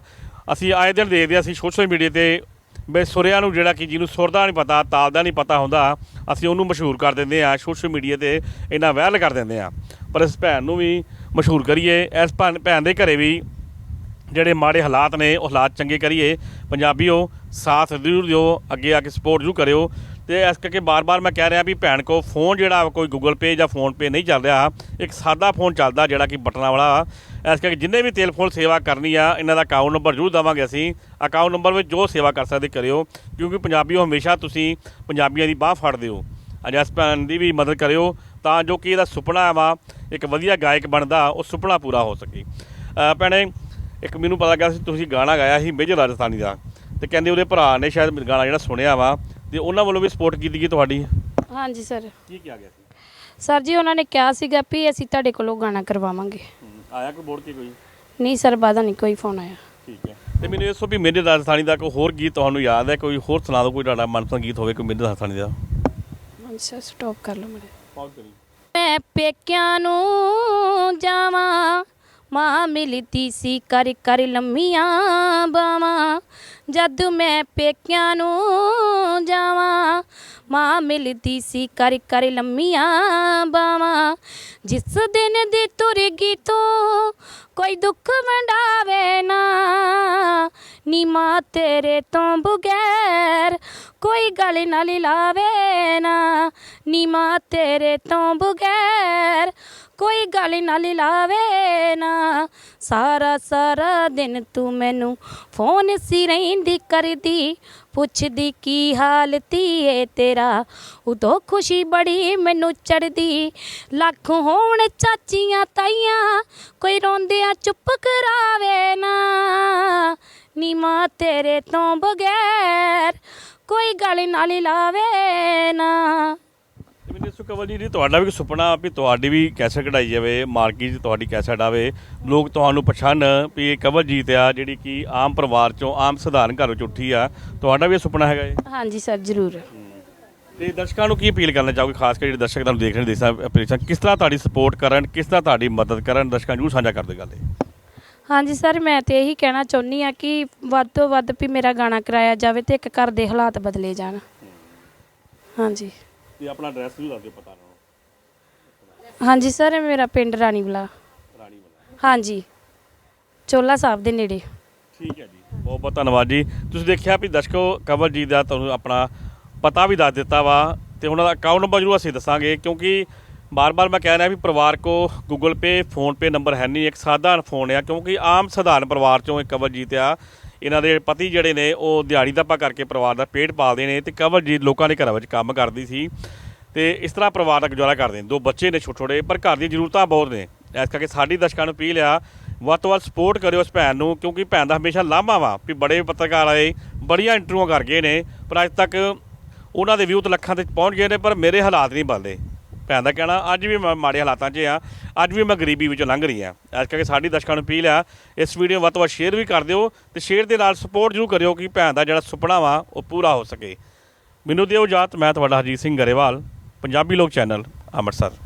[SPEAKER 1] ਅਸੀਂ ਆਏ ਦਿਨ ਦੇਖਦੇ ਹਾਂ, ਅਸੀਂ ਸੋਸ਼ਲ ਮੀਡੀਆ ਤੇ ਬੇ ਸੁਰਿਆਂ ਨੂੰ ਜਿਹੜਾ ਕਿ ਜਿਹਨੂੰ ਸੁਰ ਦਾ ਨਹੀਂ ਪਤਾ, ਤਾਲ ਦਾ ਨਹੀਂ ਪਤਾ ਹੁੰਦਾ, ਅਸੀਂ ਉਹਨੂੰ ਮਸ਼ਹੂਰ ਕਰ ਦਿੰਦੇ ਆ ਸੋਸ਼ਲ ਮੀਡੀਆ ਤੇ ਇੰਨਾ ਵਾਇਰਲ ਕਰ ਦਿੰਦੇ ਆ ਪਰ ਇਸ ਭੈਣ ਨੂੰ ਵੀ ਮਸ਼ਹੂਰ ਕਰੀਏ, ਇਸ ਭੈਣ ਭੈਣ ਦੇ ਘਰੇ ਵੀ ਜਿਹੜੇ ਮਾੜੇ ਹਾਲਾਤ ਨੇ, ਉਹ ਹਾਲਾਤ ਚੰਗੇ ਕਰੀਏ। ਪੰਜਾਬੀਓ, ਸਾਥ ਜ਼ਰੂਰ ਦਿਓ, ਅੱਗੇ ਆ ਕੇ ਸਪੋਰਟ ਜ਼ਰੂਰ ਕਰਿਓ। ਤੇ ਇਸ ਕਰਕੇ ਬਾਰ-ਬਾਰ ਮੈਂ ਕਹਿ ਰਿਹਾ ਵੀ ਭੈਣ ਕੋ ਫੋਨ ਜਿਹੜਾ ਕੋਈ ਗੂਗਲ ਪੇ ਜਾਂ ਫੋਨ ਪੇ ਨਹੀਂ ਚੱਲ ਰਿਹਾ। ਇੱਕ ਸਾਦਾ ਫੋਨ ਚੱਲਦਾ ਜਿਹੜਾ ਕਿ ਬਟਨਾਂ ਵਾਲਾ। ਇਸ ਕਰਕੇ ਜਿੰਨੇ ਵੀ ਤੇਲ ਸੇਵਾ ਕਰਨੀ ਆ, ਇਹਨਾਂ ਦਾ ਅਕਾਊਂਟ ਨੰਬਰ ਜ਼ਰੂਰ ਦੇਵਾਂਗੇ ਅਸੀਂ। ਅਕਾਊਂਟ ਨੰਬਰ ਵਿੱਚ ਜੋ ਸੇਵਾ ਕਰ ਸਕਦੇ ਕਰਿਓ, ਕਿਉਂਕਿ ਪੰਜਾਬੀਓ ਹਮੇਸ਼ਾ ਤੁਸੀਂ ਪੰਜਾਬੀਆਂ ਦੀ ਬਾਹ ਫੜਦੇ ਹੋ। ਅੱਜ ਇਸ ਭੈਣ ਦੀ ਵੀ ਮਦਦ ਕਰਿਓ, ਤਾਂ ਜੋ ਕਿ ਇਹਦਾ ਸੁਪਨਾ ਵਾ, ਇੱਕ ਵਧੀਆ ਗਾਇਕ ਬਣਦਾ, ਉਹ ਸੁਪਨਾ ਪੂਰਾ ਹੋ ਸਕੇ। ਭੈਣੇ, ਇੱਕ ਮੈਨੂੰ ਪਤਾ ਗਿਆ ਸੀ, ਤੁਸੀਂ ਗਾਣਾ ਗਾਇਆ ਸੀ ਮੇਜਰ ਰਾਜਸਥਾਨੀ ਦਾ। ਤੇ ਕਹਿੰਦੇ ਉਹਦੇ ਭਰਾ ਨੇ ਸ਼ਾਇਦ ਗਾਣਾ ਜਿਹੜਾ ਸੁਣਿਆ ਵਾ ਤੇ ਉਹਨਾਂ ਵੱਲੋਂ ਵੀ ਸਪੋਰਟ ਕੀਤੀ ਗਈ ਤੁਹਾਡੀ?
[SPEAKER 2] ਹਾਂਜੀ ਸਰ।
[SPEAKER 1] ਕੀ ਕਿਹਾ ਗਿਆ ਸੀ?
[SPEAKER 2] ਸਰ ਜੀ ਉਹਨਾਂ ਨੇ ਕਿਹਾ ਸੀਗਾ ਵੀ ਅਸੀਂ ਤੁਹਾਡੇ ਕੋਲੋਂ ਗਾਣਾ ਕਰਵਾਵਾਂਗੇ।
[SPEAKER 1] ਆਇਆ ਕੋਈ ਬੋਰਡ ਕੀ ਕੋਈ?
[SPEAKER 2] ਨਹੀਂ ਸਰ ਬਾਦਾ ਨਹੀਂ ਕੋਈ ਫੋਨ ਆਇਆ।
[SPEAKER 1] ਠੀਕ ਹੈ। ਤੇ ਮੈਨੂੰ ਇਹ ਦੱਸੋ ਵੀ ਮੇਜਰ ਰਾਜਸਥਾਨੀ ਦਾ ਕੋਈ ਹੋਰ ਗੀਤ ਤੁਹਾਨੂੰ ਯਾਦ ਹੈ ਕੋਈ ਹੋਰ ਸੁਣਾ ਦਿਓ ਕੋਈ ਤੁਹਾਡਾ ਮਨਪਸੰਦ ਗੀਤ ਹੋਵੇ ਕੋਈ ਮੇਜਰ ਰਾਜਸਥਾਨੀ ਦਾ।
[SPEAKER 2] ਹਾਂਜੀ ਸਰ ਸਟਾਪ ਕਰ ਲਓ ਮੇਰੇ।
[SPEAKER 1] ਪਾਉ ਕਰੀ
[SPEAKER 2] ਮੈਂ ਪੇਕਿਆਂ ਨੂੰ ਜਾਵਾਂ ਮਾਂ ਮਿਲਦੀ ਸੀ ਕਰ ਕਰ ਲੰਮੀਆਂ ਬਾਵਾਂ। ਜਦ ਮੈਂ ਪੇਕਿਆਂ ਨੂੰ ਜਾਵਾਂ, ਮਾਂ ਮਿਲਦੀ ਸੀ ਕਰ ਕਰ ਲੰਮੀਆਂ ਬਾਵਾਂ। ਜਿਸ ਦਿਨ ਦੀ ਤੁਰਗੀ ਤੂੰ, ਕੋਈ ਦੁੱਖ ਵੰਡਾਵੇ ਨਾ। ਨੀ ਮਾਂ ਤੇਰੇ ਤੋਂ ਬਗੈਰ ਕੋਈ ਗਲ ਨਾ ਲਾਵੇ ਨਾ। ਨੀ ਮਾਂ ਤੇਰੇ ਤੋਂ ਬਗੈਰ ਕੋਈ ਗਲ ਨਾ ਲਾਵੇ ਨਾ। ਸਾਰਾ ਸਾਰਾ ਦਿਨ ਤੂੰ ਮੈਨੂੰ ਫੋਨ ਸੀ ਰਹੀ ਰਹਿੰਦੀ ਕਰਦੀ, ਪੁੱਛਦੀ ਕੀ ਹਾਲ ਧੀਏ ਤੇਰਾ? ਉਦੋਂ ਖੁਸ਼ੀ ਬੜੀ ਮੈਨੂੰ ਚੜਦੀ ਲੱਖ ਹੋਣ ਚਾਚੀਆਂ ਤਾਈਆਂ, ਕੋਈ ਰੋਂਦਿਆਂ ਚੁੱਪ ਕਰਾਵੇ ਨਾ। ਨੀ ਮਾਂ ਤੇਰੇ ਤੋਂ ਬਗੈਰ ਕੋਈ ਗੱਲ ਨਾਲ ਲਾਵੇ ਨਾ।
[SPEAKER 1] ਮੈਨੂੰ ਕਵਲ ਜੀ ਤੁਹਾਡਾ ਵੀ ਸੁਪਨਾ ਵੀ ਤੁਹਾਡੀ ਵੀ ਕੈਸਟ ਕਢਾਈ ਜਾਵੇ ਮਾਰਕੀਟ 'ਚ ਤੁਹਾਡੀ ਕੈਸਟ ਆਵੇ ਲੋਕ ਤੁਹਾਨੂੰ ਪਛਾਣਨ ਵੀ ਇਹ ਕਵਲਜੀਤ ਆ ਜਿਹੜੀ ਕਿ ਆਮ ਪਰਿਵਾਰ ਚੋਂ ਆਮ ਸਧਾਰਨ ਘਰ ਵਿੱਚੋਂ ਉੱਠੀ ਆ। ਤੁਹਾਡਾ ਵੀ ਇਹ ਸੁਪਨਾ ਹੈਗਾ ਇਹ
[SPEAKER 2] ਹਾਂਜੀ ਸਰ ਜ਼ਰੂਰ।
[SPEAKER 1] ਤੇ ਦਰਸ਼ਕਾਂ ਨੂੰ ਕੀ ਅਪੀਲ ਕਰਨਾ ਚਾਹੋਗੇ ਖਾਸ ਕਰਕੇ ਜਿਹੜੇ ਦਰਸ਼ਕ ਤੁਹਾਨੂੰ ਦੇਖ ਰਹੇ ਨੇ ਦੇਸਾਂ ਅਪੀਲ ਕਿਸ ਤਰ੍ਹਾਂ ਤੁਹਾਡੀ ਸਪੋਰਟ ਕਰਨ ਕਿਸ ਤਰ੍ਹਾਂ ਤੁਹਾਡੀ ਮਦਦ ਕਰਨ ਦਰਸ਼ਕਾਂ ਨੂੰ ਸਾਂਝਾ ਕਰਦੇ ਗੱਲ ਇਹ।
[SPEAKER 2] ਹਾਂਜੀ ਸਰ ਮੈਂ ਤੇ ਇਹੀ ਕਹਿਣਾ ਚਾਹੁੰਦੀ ਆ ਕਿ ਵੱਧ ਤੋਂ ਵੱਧ ਵੀ ਮੇਰਾ ਗਾਣਾ ਕਰਾਇਆ ਜਾਵੇ ਤੇ ਇੱਕ ਘਰ ਦੇ ਹਾਲਾਤ ਬਦਲੇ ਜਾਣ। ਹਾਂਜੀ।
[SPEAKER 1] ਤੇ ਆਪਣਾ ਐਡਰੈਸ ਵੀ ਦੱਸ ਦਿਓ ਪਤਾ ਨਾ
[SPEAKER 2] ਹਾਂਜੀ ਸਰ ਮੇਰਾ ਪਿੰਡ ਰਾਣੀਵਾਲਾ।
[SPEAKER 1] ਰਾਣੀ ਵਾਲਾ
[SPEAKER 2] ਹਾਂਜੀ। ਚੋਲਾ ਸਾਹਿਬ ਦੇ ਨੇੜੇ।
[SPEAKER 1] ਠੀਕ ਹੈ ਜੀ ਬਹੁਤ ਬਹੁਤ ਧੰਨਵਾਦ ਜੀ। ਤੁਸੀਂ ਦੇਖਿਆ ਵੀ ਦਰਸ਼ਕੋ ਕਵਲ ਜੀ ਦਾ ਤੁਹਾਨੂੰ ਆਪਣਾ ਪਤਾ ਵੀ ਦੱਸ ਦਿੱਤਾ ਵਾ ਤੇ ਉਹਨਾਂ ਦਾ ਅਕਾਊਂਟ ਨੰਬਰ ਜਰੂਰ ਅਸੀਂ ਦੱਸਾਂਗੇ ਕਿਉਂਕਿ ਬਾਰ-ਬਾਰ ਮੈਂ ਕਹਿ ਰਿਹਾ ਵੀ ਪਰਿਵਾਰ ਕੋ Google Pay PhonePe number ਹੈ ਨਹੀਂ ਇੱਕ ਸਾਦਾ ਫੋਨ ਆ ਕਿਉਂਕਿ ਆਮ ਸਧਾਰਨ ਪਰਿਵਾਰ ਚੋਂ ਇੱਕ ਕਵਲਜੀਤ ਆ। ਇਹਨਾਂ ਦੇ ਪਤੀ ਜਿਹੜੇ ਨੇ, ਉਹ ਦਿਹਾੜੀ ਦੱਪਾ ਕਰਕੇ ਪਰਿਵਾਰ ਦਾ ਪੇਟ ਪਾਲਦੇ ਨੇ ਤੇ ਕਵਲਜੀਤ ਲੋਕਾਂ ਦੇ ਘਰਾਂ ਵਿੱਚ ਕੰਮ ਕਰਦੀ ਸੀ ਤੇ ਇਸ ਤਰ੍ਹਾਂ ਪਰਿਵਾਰ ਦਾ ਗੁਜ਼ਾਰਾ ਕਰਦੇ ਨੇ। ਦੋ ਬੱਚੇ ਨੇ ਛੋਟੇ ਛੋਟੇ ਪਰ ਘਰ ਦੀਆਂ ਜ਼ਰੂਰਤਾਂ ਬਹੁਤ ਨੇ। ਇਸ ਕਰਕੇ ਸਾਡੀ ਦਰਸ਼ਕਾਂ ਨੂੰ ਅਪੀਲ ਆ, ਵੱਧ ਤੋਂ ਵੱਧ ਸਪੋਰਟ ਕਰਿਓ ਇਸ ਭੈਣ ਨੂੰ, ਕਿਉਂਕਿ ਭੈਣ ਦਾ ਹਮੇਸ਼ਾ ਲਾਂਭਾ ਵਾ ਵੀ ਬੜੇ ਪੱਤਰਕਾਰ ਆਏ, ਬੜੀਆਂ ਇੰਟਰਵਿਊਆਂ ਕਰ ਗਏ ਨੇ, ਪਰ ਅੱਜ ਤੱਕ ਉਹਨਾਂ ਦੇ ਵਿਊ ਤਾਂ ਲੱਖਾਂ ਤੇ ਪਹੁੰਚ ਗਏ ਨੇ, ਪਰ ਮੇਰੇ ਹਾਲਾਤ ਨਹੀਂ ਬਦਲੇ ਭੈਣ ਦਾ ਕਹਿਣਾ, ਅੱਜ ਵੀ ਮੈਂ ਮਾੜੇ ਹਾਲਾਤਾਂ 'ਚ ਆ ਅੱਜ ਵੀ ਮੈਂ ਗਰੀਬੀ ਵਿੱਚੋਂ ਲੰਘ ਰਹੀ ਆ ਇਸ ਕਰਕੇ ਸਾਡੀ ਦਰਸ਼ਕਾਂ ਨੂੰ ਅਪੀਲ ਆ, ਇਸ ਵੀਡੀਓ ਵੱਧ ਤੋਂ ਵੱਧ ਸ਼ੇਅਰ ਵੀ ਕਰ ਦਿਓ ਤੇ ਸ਼ੇਅਰ ਦੇ ਨਾਲ ਸਪੋਰਟ ਜ਼ਰੂਰ ਕਰਿਓ ਕਿ ਭੈਣ ਦਾ ਜਿਹੜਾ ਸੁਪਨਾ ਵਾ, ਉਹ ਪੂਰਾ ਹੋ ਸਕੇ। ਮੈਨੂੰ ਦਿਓ ਜਾਤ ਮੈਂ ਤੁਹਾਡਾ ਹਰਜੀਤ ਸਿੰਘ ਗਰੇਵਾਲ, ਪੰਜਾਬੀ ਲੋਕ ਚੈਨਲ, ਅੰਮ੍ਰਿਤਸਰ।